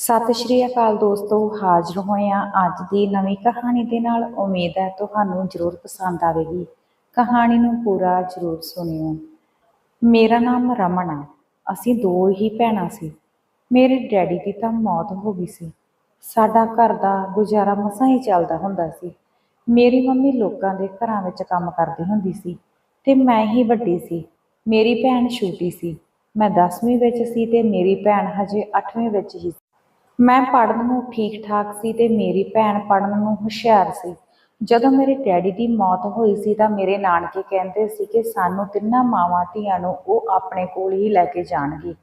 ਸਤਿ ਸ਼੍ਰੀ ਅਕਾਲ ਦੋਸਤੋ, ਹਾਜ਼ਰ ਹੋਏ ਹਾਂ ਅੱਜ ਦੀ ਨਵੀਂ ਕਹਾਣੀ ਦੇ ਨਾਲ। ਉਮੀਦ ਹੈ ਤੁਹਾਨੂੰ ਜ਼ਰੂਰ ਪਸੰਦ ਆਵੇਗੀ। ਕਹਾਣੀ ਨੂੰ ਪੂਰਾ ਜ਼ਰੂਰ ਸੁਣਿਓ। ਮੇਰਾ ਨਾਮ ਰਮਨ ਆ ਅਸੀਂ ਦੋ ਹੀ ਭੈਣਾਂ ਸੀ। ਮੇਰੇ ਡੈਡੀ ਦੀ ਤਾਂ ਮੌਤ ਹੋ ਗਈ ਸੀ। ਸਾਡਾ ਘਰ ਦਾ ਗੁਜ਼ਾਰਾ ਮਸਾਂ ਹੀ ਚੱਲਦਾ ਹੁੰਦਾ ਸੀ। ਮੇਰੀ ਮੰਮੀ ਲੋਕਾਂ ਦੇ ਘਰਾਂ ਵਿੱਚ ਕੰਮ ਕਰਦੀ ਹੁੰਦੀ ਸੀ ਤੇ ਮੈਂ ਹੀ ਵੱਡੀ ਸੀ। ਮੇਰੀ ਭੈਣ ਛੋਟੀ ਸੀ। ਮੈਂ 10ਵੀਂ ਵਿੱਚ ਸੀ ਤੇ ਮੇਰੀ ਭੈਣ ਹਜੇ 8ਵੀਂ ਵਿੱਚ ਹੀ ਸੀ ਮੈਂ ਪੜ੍ਹਨ ਨੂੰ ਠੀਕ ਠਾਕ ਸੀ ਤੇ ਮੇਰੀ ਭੈਣ ਪੜ੍ਹਨ ਨੂੰ ਹੁਸ਼ਿਆਰ ਸੀ। ਜਦੋਂ ਮੇਰੇ ਡੈਡੀ ਦੀ ਮੌਤ ਹੋਈ ਸੀ ਤਾਂ ਮੇਰੇ ਨਾਨਕੇ ਕਹਿੰਦੇ ਸੀ ਕਿ ਸਾਨੂੰ ਤਿੰਨਾਂ ਮਾਵਾਂ ਧੀਆਂ ਨੂੰ ਉਹ ਆਪਣੇ ਕੋਲ ਹੀ ਲੈ ਕੇ ਜਾਣਗੇ।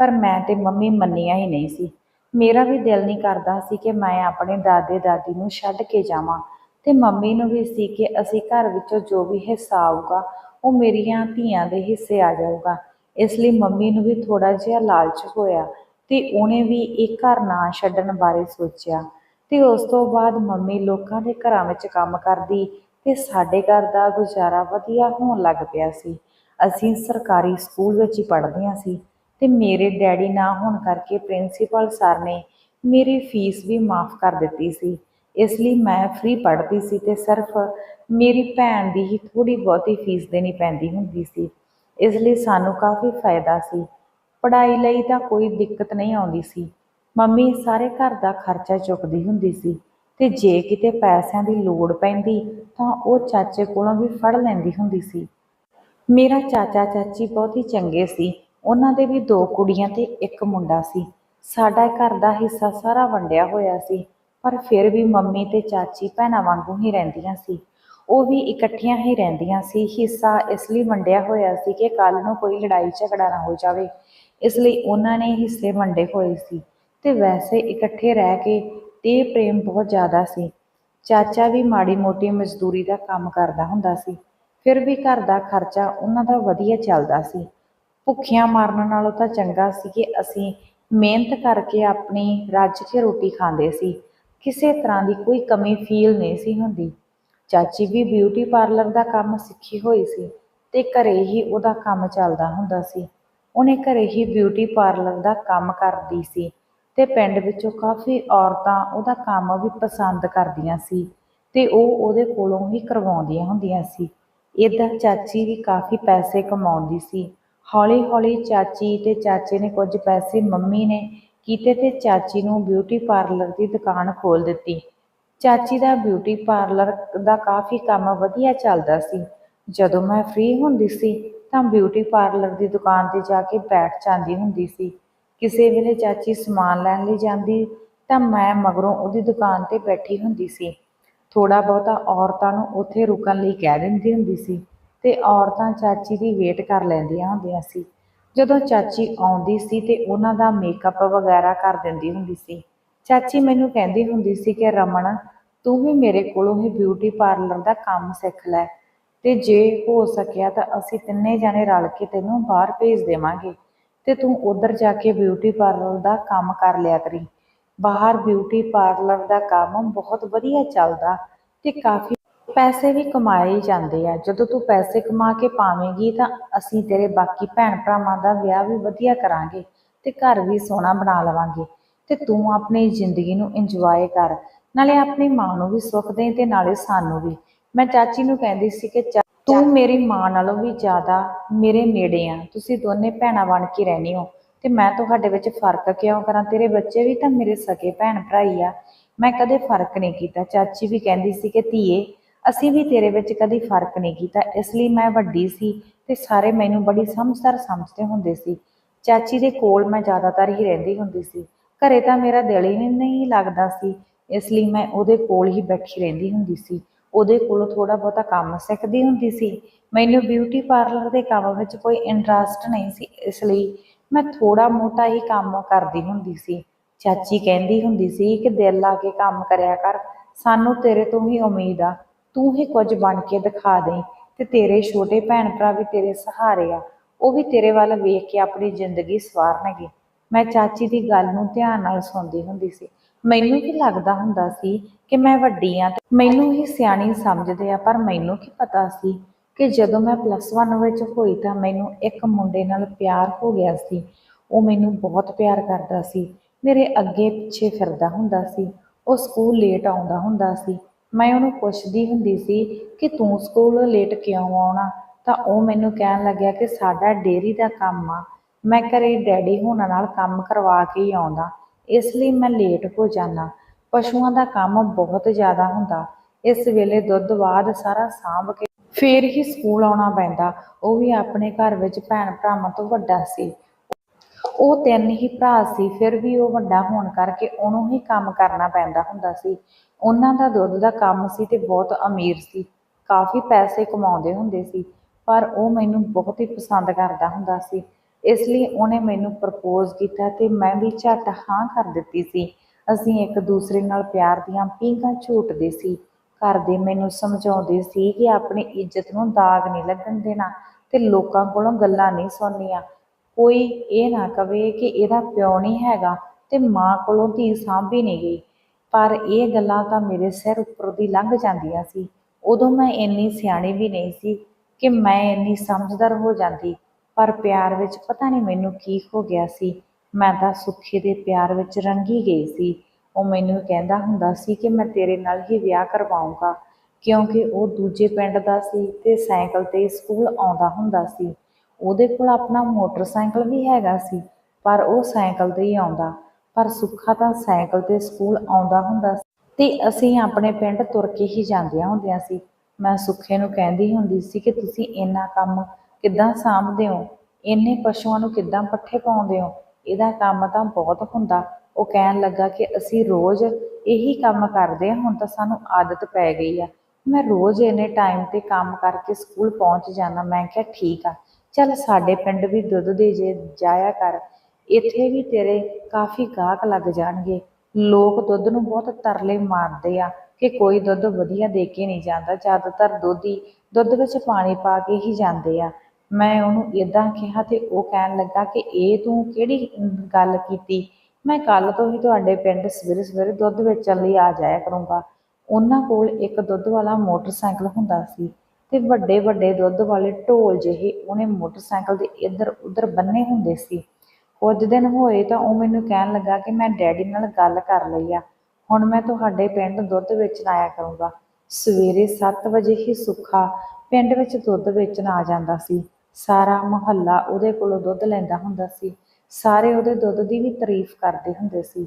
ਪਰ ਮੈਂ ਤੇ ਮੰਮੀ ਮੰਨੀਆਂ ਹੀ ਨਹੀਂ ਸੀ। ਮੇਰਾ ਵੀ ਦਿਲ ਨਹੀਂ ਕਰਦਾ ਸੀ ਕਿ ਮੈਂ ਆਪਣੇ ਦਾਦੇ ਦਾਦੀ ਨੂੰ ਛੱਡ ਕੇ ਜਾਵਾਂ ਤੇ ਮੰਮੀ ਨੂੰ ਵੀ ਸੀ ਕਿ ਅਸੀਂ ਘਰ ਵਿੱਚੋਂ ਜੋ ਵੀ ਹਿੱਸਾ ਆਊਗਾ, ਉਹ ਮੇਰੀਆਂ ਧੀਆਂ ਦੇ ਹਿੱਸੇ ਆ ਜਾਊਗਾ। ਇਸ ਲਈ ਮੰਮੀ ਨੂੰ ਵੀ ਥੋੜਾ ਜਿਹਾ ਲਾਲਚ ਹੋਇਆ ਤੇ ਉਹਨੇ ਵੀ ਇਹ ਘਰ ਨਾ ਛੱਡਣ ਬਾਰੇ ਸੋਚਿਆ। ਤੇ ਉਸ ਤੋਂ ਬਾਅਦ ਮੰਮੀ ਲੋਕਾਂ ਦੇ ਘਰਾਂ ਵਿੱਚ ਕੰਮ ਕਰਦੀ ਤੇ ਸਾਡੇ ਘਰ ਦਾ ਗੁਜ਼ਾਰਾ ਵਧੀਆ ਹੋਣ ਲੱਗ ਪਿਆ ਸੀ। ਅਸੀਂ ਸਰਕਾਰੀ ਸਕੂਲ ਵਿੱਚ ਹੀ ਪੜ੍ਹਦੀਆਂ ਸੀ ਤੇ ਮੇਰੇ ਡੈਡੀ ਨਾ ਹੋਣ ਕਰਕੇ ਪ੍ਰਿੰਸੀਪਲ ਸਰ ਨੇ ਮੇਰੀ ਫੀਸ ਵੀ ਮਾਫ ਕਰ ਦਿੱਤੀ ਸੀ। ਇਸ ਲਈ ਮੈਂ ਫ੍ਰੀ ਪੜ੍ਹਦੀ ਸੀ ਤੇ ਸਿਰਫ ਮੇਰੀ ਭੈਣ ਦੀ ਹੀ ਥੋੜੀ ਬਹੁਤੀ ਫੀਸ ਦੇਣੀ ਪੈਂਦੀ ਹੁੰਦੀ ਸੀ। ਇਸ ਲਈ ਸਾਨੂੰ ਕਾਫੀ ਫਾਇਦਾ ਸੀ। ਪੜ੍ਹਾਈ ਲਈ ਤਾਂ ਕੋਈ ਦਿੱਕਤ ਨਹੀਂ ਆਉਂਦੀ ਸੀ। ਮੰਮੀ ਸਾਰੇ ਘਰ ਦਾ ਖਰਚਾ ਚੁੱਕਦੀ ਹੁੰਦੀ ਸੀ ਤੇ ਜੇ ਕਿਤੇ ਪੈਸਿਆਂ ਦੀ ਲੋੜ ਪੈਂਦੀ ਤਾਂ ਉਹ ਚਾਚੇ ਕੋਲੋਂ ਵੀ ਫੜ ਲੈਂਦੀ ਹੁੰਦੀ ਸੀ। ਮੇਰਾ ਚਾਚਾ ਚਾਚੀ ਬਹੁਤ ਹੀ ਚੰਗੇ ਸੀ। ਉਹਨਾਂ ਦੇ ਵੀ ਦੋ ਕੁੜੀਆਂ ਤੇ ਇੱਕ ਮੁੰਡਾ ਸੀ। ਸਾਡਾ ਘਰ ਦਾ ਹਿੱਸਾ ਸਾਰਾ ਵੰਡਿਆ ਹੋਇਆ ਸੀ, ਪਰ ਫਿਰ ਵੀ ਮੰਮੀ ਤੇ ਚਾਚੀ ਭੈਣਾਂ ਵਾਂਗੂ ਹੀ ਰਹਿੰਦੀਆਂ ਸੀ। ਉਹ ਵੀ ਇਕੱਠੀਆਂ ਹੀ ਰਹਿੰਦੀਆਂ ਸੀ। ਹਿੱਸਾ ਇਸ ਲਈ ਵੰਡਿਆ ਹੋਇਆ ਸੀ ਕਿ ਕੱਲ ਨੂੰ ਕੋਈ ਲੜਾਈ ਝਗੜਾ ਨਾ ਹੋ ਜਾਵੇ। ਇਸ ਲਈ ਉਹਨਾਂ ਨੇ ਹਿੱਸੇ ਵੰਡੇ ਹੋਏ ਸੀ ਤੇ ਵੈਸੇ ਇਕੱਠੇ ਰਹਿ ਕੇ ਤੇ ਪ੍ਰੇਮ ਬਹੁਤ ਜ਼ਿਆਦਾ ਸੀ। ਚਾਚਾ ਵੀ ਮਾੜੀ ਮੋਟੀ ਮਜ਼ਦੂਰੀ ਦਾ ਕੰਮ ਕਰਦਾ ਹੁੰਦਾ ਸੀ। ਫਿਰ ਵੀ ਘਰ ਦਾ ਖਰਚਾ ਉਹਨਾਂ ਦਾ ਵਧੀਆ ਚੱਲਦਾ ਸੀ। ਭੁੱਖਿਆਂ ਮਾਰਨ ਨਾਲੋਂ ਤਾਂ ਚੰਗਾ ਸੀ ਕਿ ਅਸੀਂ ਮਿਹਨਤ ਕਰਕੇ ਆਪਣੀ ਰੱਜ ਕੇ ਰੋਟੀ ਖਾਂਦੇ ਸੀ। ਕਿਸੇ ਤਰ੍ਹਾਂ ਦੀ ਕੋਈ ਕਮੀ ਫੀਲ ਨਹੀਂ ਸੀ ਹੁੰਦੀ। ਚਾਚੀ ਵੀ ਬਿਊਟੀ ਪਾਰਲਰ ਦਾ ਕੰਮ ਸਿੱਖੀ ਹੋਈ ਸੀ ਤੇ ਘਰੇ ਹੀ ਉਹਦਾ ਕੰਮ ਚੱਲਦਾ ਹੁੰਦਾ ਸੀ। ਉਹਨੇ ਘਰੇ ਹੀ ਬਿਊਟੀ ਪਾਰਲਰ ਦਾ ਕੰਮ ਕਰਦੀ ਸੀ ਤੇ ਪਿੰਡ ਵਿੱਚੋਂ ਕਾਫੀ ਔਰਤਾਂ ਉਹਦਾ ਕੰਮ ਵੀ ਪਸੰਦ ਕਰਦੀਆਂ ਸੀ ਤੇ ਉਹ ਉਹਦੇ ਕੋਲੋਂ ਹੀ ਕਰਵਾਉਂਦੀਆਂ ਹੁੰਦੀਆਂ ਸੀ। ਇਦਾਂ ਚਾਚੀ ਵੀ ਕਾਫੀ ਪੈਸੇ ਕਮਾਉਂਦੀ ਸੀ। ਹੌਲੀ ਹੌਲੀ ਚਾਚੀ ਤੇ ਚਾਚੇ ਨੇ ਕੁਝ ਪੈਸੇ ਮੰਮੀ ਨੇ ਕੀਤੇ ਤੇ ਚਾਚੀ ਨੂੰ ਬਿਊਟੀ ਪਾਰਲਰ ਦੀ ਦੁਕਾਨ ਖੋਲ ਦਿੱਤੀ। ਚਾਚੀ ਦਾ ਬਿਊਟੀ ਪਾਰਲਰ ਦਾ ਕਾਫੀ ਕੰਮ ਵਧੀਆ ਚੱਲਦਾ ਸੀ। ਜਦੋਂ ਮੈਂ ਫ੍ਰੀ ਹੁੰਦੀ ਸੀ ਤਾਂ ਬਿਊਟੀ ਪਾਰਲਰ ਦੀ ਦੁਕਾਨ ਤੇ ਜਾ ਕੇ ਬੈਠ ਜਾਂਦੀ ਹੁੰਦੀ ਸੀ। ਕਿਸੇ ਵੇਲੇ ਚਾਚੀ ਸਮਾਨ ਲੈਣ ਲਈ ਜਾਂਦੀ ਤਾਂ ਮੈਂ ਮਗਰੋਂ ਉਹਦੀ ਦੁਕਾਨ ਤੇ ਬੈਠੀ ਹੁੰਦੀ ਸੀ। ਥੋੜਾ ਬਹੁਤਾ ਔਰਤਾਂ ਨੂੰ ਉੱਥੇ ਰੁਕਣ ਲਈ ਕਹਿ ਦਿੰਦੀ ਹੁੰਦੀ ਸੀ ਤੇ ਔਰਤਾਂ ਚਾਚੀ ਦੀ ਵੇਟ ਕਰ ਲੈਂਦੀਆਂ ਹੁੰਦੀਆਂ ਸੀ। ਜਦੋਂ ਚਾਚੀ ਆਉਂਦੀ ਸੀ ਤੇ ਉਹਨਾਂ ਦਾ ਮੇਕਅਪ ਵਗੈਰਾ ਕਰ ਦਿੰਦੀ ਹੁੰਦੀ ਸੀ। ਚਾਚੀ ਮੈਨੂੰ ਕਹਿੰਦੀ ਹੁੰਦੀ ਸੀ ਕਿ ਰਮਨ, ਤੂੰ ਵੀ ਮੇਰੇ ਕੋਲੋਂ ਹੀ ਬਿਊਟੀ ਪਾਰਲਰ ਦਾ ਕੰਮ ਸਿੱਖ ਲੈ। ਤੇ ਜੇ ਹੋ ਸਕਿਆ ਤਾਂ ਅਸੀਂ ਤਿੰਨੇ ਜਾਣੇ ਰਲ ਕੇ ਤੈਨੂੰ ਬਾਹਰ ਭੇਜ ਦੇਵਾਂਗੇ ਤੇ ਤੂੰ ਉਧਰ ਜਾ ਕੇ ਬਿਊਟੀ ਪਾਰਲਰ ਦਾ ਕੰਮ ਕਰ ਲਿਆ ਕਰੀ। ਬਾਹਰ ਬਿਊਟੀ ਪਾਰਲਰ ਦਾ ਕੰਮ ਬਹੁਤ ਵਧੀਆ ਚੱਲਦਾ ਤੇ ਕਾਫੀ ਪੈਸੇ ਵੀ ਕਮਾਏ ਜਾਂਦੇ ਆ। ਜਦੋਂ ਤੂੰ ਪੈਸੇ ਕਮਾ ਕੇ ਪਾਵੇਂਗੀ ਤਾਂ ਅਸੀਂ ਤੇਰੇ ਬਾਕੀ ਭੈਣ ਭਰਾਵਾਂ ਦਾ ਵਿਆਹ ਵੀ ਵਧੀਆ ਕਰਾਂਗੇ ਤੇ ਘਰ ਵੀ ਸੋਹਣਾ ਬਣਾ ਲਵਾਂਗੇ ਤੇ ਤੂੰ ਆਪਣੀ ਜ਼ਿੰਦਗੀ ਨੂੰ ਇੰਜੋਏ ਕਰ। ਨਾਲੇ ਆਪਣੀ ਮਾਂ ਨੂੰ ਵੀ ਸੁੱਖ ਦੇ ਤੇ ਨਾਲੇ ਸਾਨੂੰ ਵੀ। ਮੈਂ ਚਾਚੀ ਨੂੰ ਕਹਿੰਦੀ ਸੀ ਕਿ ਚਾ- ਤੂੰ ਮੇਰੀ ਮਾਂ ਨਾਲੋਂ ਵੀ ਜ਼ਿਆਦਾ ਮੇਰੇ ਨੇੜੇ ਆ। ਤੁਸੀਂ ਦੋਨੇ ਭੈਣਾਂ ਬਣ ਕੇ ਰਹਿੰਦੇ ਹੋ। ਤੇ ਮੈਂ ਤੁਹਾਡੇ ਵਿੱਚ ਫ਼ਰਕ ਕਿਉਂ ਕਰਾਂ? ਤੇਰੇ ਬੱਚੇ ਵੀ ਤਾਂ ਮੇਰੇ ਸਕੇ ਭੈਣ ਭਰਾ ਹੀ ਆ। ਮੈਂ ਕਦੇ ਫ਼ਰਕ ਨਹੀਂ ਕੀਤਾ। ਚਾਚੀ ਵੀ ਕਹਿੰਦੀ ਸੀ ਕਿ ਧੀਏ, ਅਸੀਂ ਵੀ ਤੇਰੇ ਵਿੱਚ ਕਦੀ ਫ਼ਰਕ ਨਹੀਂ ਕੀਤਾ। ਇਸ ਲਈ ਮੈਂ ਵੱਡੀ ਸੀ ਤੇ ਸਾਰੇ ਮੈਨੂੰ ਬੜੀ ਸਮਝਦਾਰ ਸਮਝਦੇ ਹੁੰਦੇ ਸੀ। ਚਾਚੀ ਦੇ ਕੋਲ ਮੈਂ ਜ਼ਿਆਦਾਤਰ ਹੀ ਰਹਿੰਦੀ ਹੁੰਦੀ ਸੀ। ਘਰੇ ਤਾਂ ਮੇਰਾ ਦਿਲ ਹੀ ਨਹੀਂ ਲੱਗਦਾ ਸੀ। ਇਸ ਲਈ ਮੈਂ ਉਹਦੇ ਕੋਲ ਹੀ ਬੈਠੀ ਰਹਿੰਦੀ ਹੁੰਦੀ ਸੀ। ਉਹਦੇ ਕੋਲੋਂ ਥੋੜਾ ਬਹੁਤਾ ਕੰਮ ਸਿੱਖਦੀ ਹੁੰਦੀ ਸੀ। ਮੈਨੂੰ ਬਿਊਟੀ ਪਾਰਲਰ ਦੇ ਕੰਮ ਵਿੱਚ ਕੋਈ ਇੰਟਰਸਟ ਨਹੀਂ ਸੀ, ਇਸ ਲਈ ਮੈਂ ਥੋੜਾ ਮੋਟਾ ਹੀ ਕੰਮ ਕਰਦੀ ਹੁੰਦੀ ਸੀ। ਚਾਚੀ ਕਹਿੰਦੀ ਹੁੰਦੀ ਸੀ ਕਿ ਦਿਲ ਲਾ ਕੇ ਕੰਮ ਕਰਿਆ ਕਰ, ਸਾਨੂੰ ਤੇਰੇ ਤੋਂ ਹੀ ਉਮੀਦ ਆ, ਤੂੰ ਹੀ ਕੁਝ ਬਣ ਕੇ ਦਿਖਾ ਦੇ ਤੇ ਤੇਰੇ ਛੋਟੇ ਭੈਣ ਭਰਾ ਵੀ ਤੇਰੇ ਸਹਾਰੇ ਆ, ਉਹ ਵੀ ਤੇਰੇ ਵੱਲ ਵੇਖ ਕੇ ਆਪਣੀ ਜ਼ਿੰਦਗੀ ਸਵਾਰਨਗੇ। ਮੈਂ ਚਾਚੀ ਦੀ ਗੱਲ ਨੂੰ ਧਿਆਨ ਨਾਲ ਸੁਣਦੀ ਹੁੰਦੀ ਸੀ। ਮੈਨੂੰ ਕੀ ਲੱਗਦਾ ਹੁੰਦਾ ਸੀ ਕਿ ਮੈਂ ਵੱਡੀ ਆ ਮੈਨੂੰ ਹੀ ਸਿਆਣੀ ਸਮਝਦੇ ਆ, ਪਰ ਮੈਨੂੰ ਕੀ ਪਤਾ ਸੀ ਕਿ ਜਦੋਂ ਮੈਂ ਪਲੱਸ 1 ਵਿੱਚ ਹੋਈ ਤਾਂ ਮੈਨੂੰ ਇੱਕ ਮੁੰਡੇ ਨਾਲ ਪਿਆਰ ਹੋ ਗਿਆ ਸੀ। ਉਹ ਮੈਨੂੰ ਬਹੁਤ ਪਿਆਰ ਕਰਦਾ ਸੀ। ਮੇਰੇ ਅੱਗੇ ਪਿੱਛੇ ਫਿਰਦਾ ਹੁੰਦਾ ਸੀ। ਉਹ ਸਕੂਲ ਲੇਟ ਆਉਂਦਾ ਹੁੰਦਾ ਸੀ। ਮੈਂ ਉਹਨੂੰ ਪੁੱਛਦੀ ਹੁੰਦੀ ਸੀ ਕਿ ਤੂੰ ਸਕੂਲ ਲੇਟ ਕਿਉਂ ਆਉਣਾ? ਤਾਂ ਉਹ ਮੈਨੂੰ ਕਹਿਣ ਲੱਗਿਆ ਕਿ ਸਾਡਾ ਡੇਅਰੀ ਦਾ ਕੰਮ ਆ। ਮੈਂ ਘਰੇ ਡੈਡੀ ਹੋਣਾ ਨਾਲ ਕੰਮ ਕਰਵਾ ਕੇ ਹੀ ਆਉਂਦਾ। ਇਸ ਲਈ ਮੈਂ ਲੇਟ ਹੋ ਜਾਂਦਾ। ਪਸ਼ੂਆਂ ਦਾ ਕੰਮ ਬਹੁਤ ਜ਼ਿਆਦਾ ਹੁੰਦਾ। ਇਸ ਵੇਲੇ ਦੁੱਧ ਬਾਅਦ ਸਾਰਾ ਸਾਂਭ ਕੇ ਫੇਰ ਹੀ ਸਕੂਲ ਆਉਣਾ ਪੈਂਦਾ। ਉਹ ਵੀ ਆਪਣੇ ਘਰ ਵਿੱਚ ਭੈਣ ਭਰਾਵਾਂ ਤੋਂ ਵੱਡਾ ਸੀ। ਉਹ ਤਿੰਨ ਹੀ ਭਰਾ ਸੀ, ਫਿਰ ਵੀ ਉਹ ਵੱਡਾ ਹੋਣ ਕਰਕੇ ਉਹਨੂੰ ਹੀ ਕੰਮ ਕਰਨਾ ਪੈਂਦਾ ਹੁੰਦਾ ਸੀ। ਉਹਨਾਂ ਦਾ ਦੁੱਧ ਦਾ ਕੰਮ ਸੀ ਤੇ ਬਹੁਤ ਅਮੀਰ ਸੀ। ਕਾਫੀ ਪੈਸੇ ਕਮਾਉਂਦੇ ਹੁੰਦੇ ਸੀ, ਪਰ ਉਹ ਮੈਨੂੰ ਬਹੁਤ ਹੀ ਪਸੰਦ ਕਰਦਾ ਹੁੰਦਾ ਸੀ। ਇਸ ਲਈ ਉਹਨੇ ਮੈਨੂੰ ਪ੍ਰਪੋਜ਼ ਕੀਤਾ ਤੇ ਮੈਂ ਵੀ ਝੱਟ ਹਾਂ ਕਰ ਦਿੱਤੀ ਸੀ। ਅਸੀਂ ਇੱਕ ਦੂਸਰੇ ਨਾਲ ਪਿਆਰ ਦੀਆਂ ਪੀਂਘਾਂ ਝੂਟਦੇ ਸੀ। ਘਰ ਦੇ ਮੈਨੂੰ ਸਮਝਾਉਂਦੇ ਸੀ ਕਿ ਆਪਣੀ ਇੱਜ਼ਤ ਨੂੰ ਦਾਗ ਨਹੀਂ ਲੱਗਣ ਦੇਣਾ ਤੇ ਲੋਕਾਂ ਕੋਲੋਂ ਗੱਲਾਂ ਨਹੀਂ ਸੁਣਨੀਆਂ। ਕੋਈ ਇਹ ਨਾ ਕਵੇ ਕਿ ਇਹਦਾ ਪਿਓ ਨਹੀਂ ਹੈਗਾ ਤੇ ਮਾਂ ਕੋਲੋਂ ਧੀ ਸਾਂਭੀ ਨਹੀਂ ਗਈ। ਪਰ ਇਹ ਗੱਲਾਂ ਤਾਂ ਮੇਰੇ ਸਿਰ ਉੱਪਰ ਦੀ ਲੰਘ ਜਾਂਦੀਆਂ ਸੀ। ਉਦੋਂ ਮੈਂ ਇੰਨੀ ਸਿਆਣੀ ਵੀ ਨਹੀਂ ਸੀ ਕਿ ਮੈਂ ਇੰਨੀ ਸਮਝਦਾਰ ਹੋ ਜਾਂਦੀ। ਪਰ ਪਿਆਰ ਵਿੱਚ ਪਤਾ ਨਹੀਂ ਮੈਨੂੰ ਕੀ ਹੋ ਗਿਆ ਸੀ। ਮੈਂ ਤਾਂ ਸੁੱਖੇ ਦੇ ਪਿਆਰ ਵਿੱਚ ਰੰਗੀ ਗਈ ਸੀ। ਉਹ ਮੈਨੂੰ ਕਹਿੰਦਾ ਹੁੰਦਾ ਸੀ ਕਿ ਮੈਂ ਤੇਰੇ ਨਾਲ ਹੀ ਵਿਆਹ ਕਰਵਾਉਂਗਾ, ਕਿਉਂਕਿ ਉਹ ਦੂਜੇ ਪਿੰਡ ਦਾ ਸੀ ਤੇ ਸਾਈਕਲ ਤੇ ਸਕੂਲ ਆਉਂਦਾ ਹੁੰਦਾ ਸੀ। ਉਹਦੇ ਕੋਲ ਆਪਣਾ ਮੋਟਰਸਾਈਕਲ ਵੀ ਹੈਗਾ ਸੀ, ਪਰ ਉਹ ਸਾਈਕਲ ਤੇ ਹੀ ਆਉਂਦਾ। ਪਰ ਸੁੱਖਾ ਤਾਂ ਸਾਈਕਲ ਤੇ ਸਕੂਲ ਆਉਂਦਾ ਹੁੰਦਾ ਸੀ ਤੇ ਅਸੀਂ ਆਪਣੇ ਪਿੰਡ ਤੁਰ ਕੇ ਹੀ ਜਾਂਦੀਆਂ ਹੁੰਦੀਆਂ ਸੀ। ਮੈਂ ਸੁੱਖੇ ਨੂੰ ਕਹਿੰਦੀ ਹੁੰਦੀ ਸੀ ਕਿ ਤੁਸੀਂ ਇੰਨਾ ਕੰਮ ਕਿੱਦਾਂ ਸਾਂਭਦੇ ਹੋ? ਇੰਨੇ ਪਸ਼ੂਆਂ ਨੂੰ ਕਿੱਦਾਂ ਪੱਠੇ ਪਾਉਂਦੇ ਹੋ? ਇਹਦਾ ਕੰਮ ਤਾਂ ਬਹੁਤ ਹੁੰਦਾ। ਉਹ ਕਹਿਣ ਲੱਗਾ ਕਿ ਅਸੀਂ ਰੋਜ਼ ਇਹੀ ਕੰਮ ਕਰਦੇ ਹਾਂ, ਹੁਣ ਤਾਂ ਸਾਨੂੰ ਆਦਤ ਪੈ ਗਈ ਆ। ਮੈਂ ਰੋਜ਼ ਇੰਨੇ ਟਾਈਮ ਤੇ ਕੰਮ ਕਰਕੇ ਸਕੂਲ ਪਹੁੰਚ ਜਾਣਾ ਮੈਂ ਕਿਹਾ, ਠੀਕ ਆ। ਚੱਲ ਸਾਡੇ ਪਿੰਡ ਵੀ ਦੁੱਧ ਦੇ ਜੇ, ਜਾਇਆ ਕਰ। ਇੱਥੇ ਵੀ ਤੇਰੇ ਕਾਫੀ ਗਾਹਕ ਲੱਗ ਜਾਣਗੇ। ਲੋਕ ਦੁੱਧ ਨੂੰ ਬਹੁਤ ਤਰਲੇ ਮਾਰਦੇ ਆ ਕਿ ਕੋਈ ਦੁੱਧ ਵਧੀਆ ਦੇ ਕੇ ਨਹੀਂ ਜਾਂਦਾ। ਜ਼ਿਆਦਾਤਰ ਦੁੱਧੀ ਦੁੱਧ ਵਿੱਚ ਪਾਣੀ ਪਾ ਕੇ ਹੀ ਜਾਂਦੇ ਆ। ਮੈਂ ਉਹਨੂੰ ਇਦਾਂ ਕਿਹਾ ਤੇ ਉਹ ਕਹਿਣ ਲੱਗਾ ਕਿ ਇਹ ਤੂੰ ਕਿਹੜੀ ਗੱਲ ਕੀਤੀ? ਮੈਂ ਕੱਲ ਤੋਂ ਹੀ ਤੁਹਾਡੇ ਪਿੰਡ ਸਵੇਰੇ ਸਵੇਰੇ ਦੁੱਧ ਵੇਚਣ ਲਈ ਆ ਜਾਇਆ ਕਰੂੰਗਾ। ਉਹਨਾਂ ਕੋਲ ਇੱਕ ਦੁੱਧ ਵਾਲਾ ਮੋਟਰਸਾਈਕਲ ਹੁੰਦਾ ਸੀ ਤੇ ਵੱਡੇ ਵੱਡੇ ਦੁੱਧ ਵਾਲੇ ਢੋਲ ਜਿਹੇ ਉਹਨੇ ਮੋਟਰਸਾਈਕਲ ਦੇ ਇੱਧਰ ਉੱਧਰ ਬੰਨੇ ਹੁੰਦੇ ਸੀ। ਕੁਝ ਦਿਨ ਹੋਏ ਤਾਂ ਉਹ ਮੈਨੂੰ ਕਹਿਣ ਲੱਗਾ ਕਿ ਮੈਂ ਡੈਡੀ ਨਾਲ ਗੱਲ ਕਰ ਲਈ ਆ। ਹੁਣ ਮੈਂ ਤੁਹਾਡੇ ਪਿੰਡ ਦੁੱਧ ਵੇਚਣ ਆਇਆ ਕਰੂੰਗਾ। ਸਵੇਰੇ 7 ਵਜੇ ਹੀ ਸੁੱਖਾ ਪਿੰਡ ਵਿੱਚ ਦੁੱਧ ਵੇਚਣ ਆ ਜਾਂਦਾ ਸੀ। ਸਾਰਾ ਮੁਹੱਲਾ ਉਹਦੇ ਕੋਲੋਂ ਦੁੱਧ ਲੈਂਦਾ ਹੁੰਦਾ ਸੀ। ਸਾਰੇ ਉਹਦੇ ਦੁੱਧ ਦੀ ਵੀ ਤਾਰੀਫ ਕਰਦੇ ਹੁੰਦੇ ਸੀ।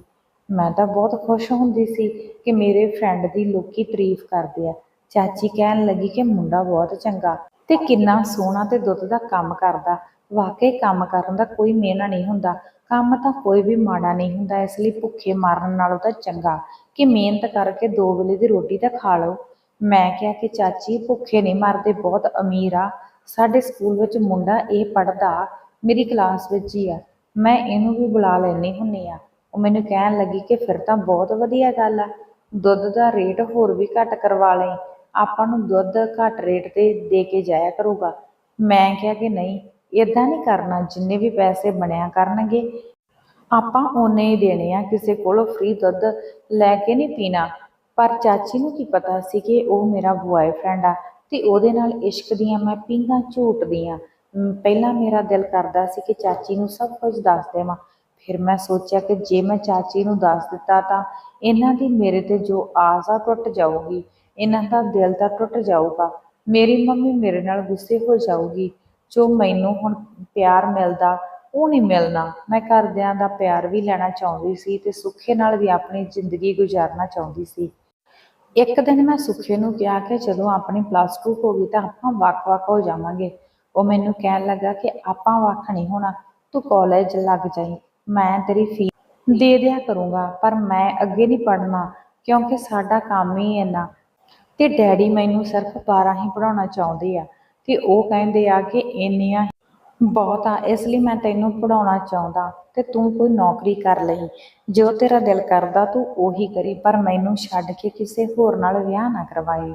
ਮੈਂ ਤਾਂ ਬਹੁਤ ਖੁਸ਼ ਹੁੰਦੀ ਸੀ ਕਿ ਮੇਰੇ ਫਰੈਂਡ ਦੀ ਲੋਕੀ ਤਾਰੀਫ ਕਰਦੇ ਆ। ਚਾਚੀ ਕਹਿਣ ਲੱਗੀ ਕਿ ਮੁੰਡਾ ਬਹੁਤ ਚੰਗਾ ਤੇ ਕਿੰਨਾ ਸੋਹਣਾ ਤੇ ਦੁੱਧ ਦਾ ਕੰਮ ਕਰਦਾ। ਵਾਕਈ ਕੰਮ ਕਰਨ ਦਾ ਕੋਈ ਮਿਹਨਾ ਨਹੀਂ ਹੁੰਦਾ। ਕੰਮ ਤਾਂ ਕੋਈ ਵੀ ਮਾੜਾ ਨਹੀਂ ਹੁੰਦਾ, ਇਸ ਲਈ ਭੁੱਖੇ ਮਾਰਨ ਨਾਲੋਂ ਤਾਂ ਚੰਗਾ ਕਿ ਮਿਹਨਤ ਕਰਕੇ ਦੋ ਵੇਲੇ ਦੀ ਰੋਟੀ ਤਾਂ ਖਾ ਲਓ। ਮੈਂ ਕਿਹਾ ਕਿ ਚਾਚੀ, ਭੁੱਖੇ ਨਹੀਂ ਮਰਦੇ, ਬਹੁਤ ਅਮੀਰ ਆ। ਸਾਡੇ ਸਕੂਲ ਵਿੱਚ ਮੁੰਡਾ ਇਹ ਪੜਦਾ ਮੇਰੀ ਕਲਾਸ ਵਿੱਚ ਹੀ ਆ। ਮੈਂ ਇਹਨੂੰ ਵੀ ਬੁਲਾ ਲੈਣੀ ਹੁੰਨੀ ਆ। ਉਹ ਮੈਨੂੰ ਕਹਿਣ ਲੱਗੀ ਕਿ ਫਿਰ ਤਾਂ ਬਹੁਤ ਵਧੀਆ ਗੱਲ ਆ। ਦੁੱਧ ਦਾ ਰੇਟ ਹੋਰ ਵੀ ਘੱਟ ਕਰਵਾ ਲਈ। ਆਪਾਂ ਨੂੰ ਦੁੱਧ ਘੱਟ ਰੇਟ ਤੇ ਦੇ ਕੇ ਜਾਇਆ ਕਰੂਗਾ। ਮੈਂ ਕਿਹਾ ਕਿ ਨਹੀਂ ਇਦਾਂ ਨਹੀਂ ਕਰਨਾ, ਜਿੰਨੇ ਵੀ ਪੈਸੇ ਬਣਿਆ ਕਰਨਗੇ। ਆਪਾਂ ਓਨੇ ਹੀ ਦੇਣੇ ਆ, ਕਿਸੇ ਕੋਲੋਂ ਫ੍ਰੀ ਦੁੱਧ ਲੈ ਕੇ ਨਹੀਂ ਪੀਣਾ। ਪਰ ਚਾਚੀ ਨੂੰ ਕੀ ਪਤਾ ਸੀ ਕਿ ਉਹ ਮੇਰਾ ਬੁਆਏਫ੍ਰੈਂਡ ਆ। ਤੇ ਉਹਦੇ ਨਾਲ ਇਸ਼ਕ ਦੀਆਂ ਮੈਂ ਪੀਂਘਾਂ ਝੂਟਦੀਆਂ। ਪਹਿਲਾਂ ਮੇਰਾ ਦਿਲ ਕਰਦਾ ਸੀ ਕਿ ਚਾਚੀ ਨੂੰ ਸਭ ਕੁਝ ਦੱਸ ਦੇਵਾਂ। ਫਿਰ ਮੈਂ ਸੋਚਿਆ ਕਿ ਜੇ ਮੈਂ ਚਾਚੀ ਨੂੰ ਦੱਸ ਦਿੱਤਾ ਤਾਂ ਇਹਨਾਂ ਦੀ ਮੇਰੇ ਤੇ ਜੋ ਆਸ ਆ ਟੁੱਟ ਜਾਊਗੀ। ਇਹਨਾਂ ਦਾ ਦਿਲ ਤਾਂ ਟੁੱਟ ਜਾਊਗਾ। ਮੇਰੀ ਮੰਮੀ ਮੇਰੇ ਨਾਲ ਗੁੱਸੇ ਹੋ ਜਾਊਗੀ। ਜੋ ਮੈਨੂੰ ਹੁਣ ਪਿਆਰ ਮਿਲਦਾ, ਉਹ ਨਹੀਂ ਮਿਲਣਾ। ਮੈਂ ਘਰਦਿਆਂ ਦਾ ਪਿਆਰ ਵੀ ਲੈਣਾ ਚਾਹੁੰਦੀ ਸੀ ਤੇ ਸੁੱਖੇ ਨਾਲ ਵੀ ਆਪਣੀ ਜ਼ਿੰਦਗੀ ਗੁਜ਼ਾਰਨਾ ਚਾਹੁੰਦੀ ਸੀ। ਇੱਕ ਦਿਨ ਮੈਂ ਸੁਖੇ ਨੂੰ ਕਿਹਾ ਕਿ ਜਦੋਂ ਆਪਣੀ ਪਲੱਸ 2 ਹੋ ਗਈ ਤਾਂ ਆਪਾਂ ਵੱਖ-ਵੱਖ ਹੋ ਜਾਵਾਂਗੇ। ਉਹ ਮੈਨੂੰ ਕਹਿਣ ਲੱਗਾ ਕਿ ਆਪਾਂ ਵੱਖ ਨਹੀਂ ਹੋਣਾ, ਤੂੰ ਕਾਲਜ ਲੱਗ ਜਾਈ, ਮੈਂ ਤੇਰੀ ਫੀਸ ਦੇ ਦਿਆ ਕਰੂੰਗਾ, ਪਰ ਮੈਂ ਅੱਗੇ ਨਹੀਂ ਪੜ੍ਹਨਾ, ਕਿਉਂਕਿ ਸਾਡਾ ਕੰਮ ਹੀ ਇੰਨਾ। ਤੇ ਡੈਡੀ ਮੈਨੂੰ ਸਿਰਫ 12 ਹੀ ਪੜਾਉਣਾ ਚਾਹੁੰਦੇ ਆ, ਤੇ ਉਹ ਕਹਿੰਦੇ ਆ ਕਿ ਇੰਨੀਆਂ ਬਹੁਤ ਆ, ਇਸ ਲਈ ਮੈਂ ਤੈਨੂੰ ਪੜਾਉਣਾ ਚਾਹੁੰਦਾ ਤੇ ਤੂੰ ਕੋਈ ਨੌਕਰੀ ਕਰ ਲਈ। ਜੋ ਤੇਰਾ ਦਿਲ ਕਰਦਾ ਤੂੰ ਉਹੀ ਕਰੀ, ਪਰ ਮੈਨੂੰ ਛੱਡ ਕੇ ਕਿਸੇ ਹੋਰ ਨਾਲ ਵਿਆਹ ਨਾ ਕਰਵਾਈ।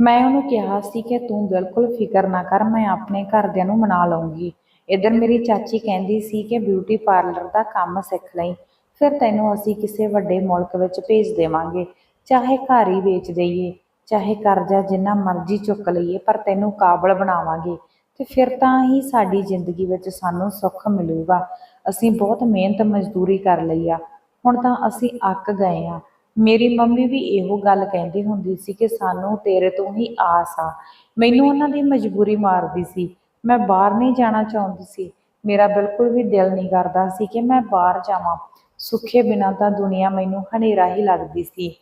ਮੈਂ ਉਹਨੂੰ ਕਿਹਾ ਸੀ ਕਿ ਤੂੰ ਬਿਲਕੁਲ ਫਿਕਰ ਨਾ ਕਰ, ਮੈਂ ਆਪਣੇ ਘਰਦਿਆਂ ਨੂੰ ਮਨਾ ਲਵਾਂਗੀ ਇਧਰ ਮੇਰੀ ਚਾਚੀ ਕਹਿੰਦੀ ਸੀ ਕਿ ਬਿਊਟੀ ਪਾਰਲਰ ਦਾ ਕੰਮ ਸਿੱਖ ਲਈ, ਫਿਰ ਤੈਨੂੰ ਅਸੀਂ ਕਿਸੇ ਵੱਡੇ ਮੁਲਕ ਵਿੱਚ ਭੇਜ ਦੇਵਾਂਗੇ। ਚਾਹੇ ਘਰ ਹੀ ਵੇਚ ਦਈਏ, ਚਾਹੇ ਕਰਜ਼ਾ ਜਿੰਨਾ ਮਰਜ਼ੀ ਚੁੱਕ ਲਈਏ, ਪਰ ਤੈਨੂੰ ਕਾਬਲ ਬਣਾਵਾਂਗੇ। ਤੇ ਫਿਰ ਤਾਂ ਹੀ ਸਾਡੀ ਜ਼ਿੰਦਗੀ ਵਿੱਚ ਸਾਨੂੰ ਸੁੱਖ ਮਿਲੂਗਾ। ਅਸੀਂ ਬਹੁਤ ਮਿਹਨਤ ਮਜ਼ਦੂਰੀ ਕਰ ਲਈ ਆ। ਹੁਣ ਤਾਂ ਅਸੀਂ ਅੱਕ ਗਏ ਆ। ਮੇਰੀ ਮੰਮੀ ਵੀ ਇਹੋ ਗੱਲ ਕਹਿੰਦੀ ਹੁੰਦੀ ਸੀ ਕਿ ਸਾਨੂੰ ਤੇਰੇ ਤੋਂ ਹੀ ਆਸ ਆ। ਮੈਨੂੰ ਉਹਨਾਂ ਦੀ ਮਜਬੂਰੀ ਮਾਰਦੀ ਸੀ। ਮੈਂ ਬਾਹਰ ਨਹੀਂ ਜਾਣਾ ਚਾਹੁੰਦੀ ਸੀ। ਮੇਰਾ ਬਿਲਕੁਲ ਵੀ ਦਿਲ ਨਹੀਂ ਕਰਦਾ ਸੀ ਕਿ ਮੈਂ ਬਾਹਰ ਜਾਵਾਂ। ਸੁੱਖੇ ਬਿਨਾਂ ਤਾਂ ਦੁਨੀਆ ਮੈਨੂੰ ਹਨੇਰਾ ਹੀ ਲੱਗਦੀ ਸੀ।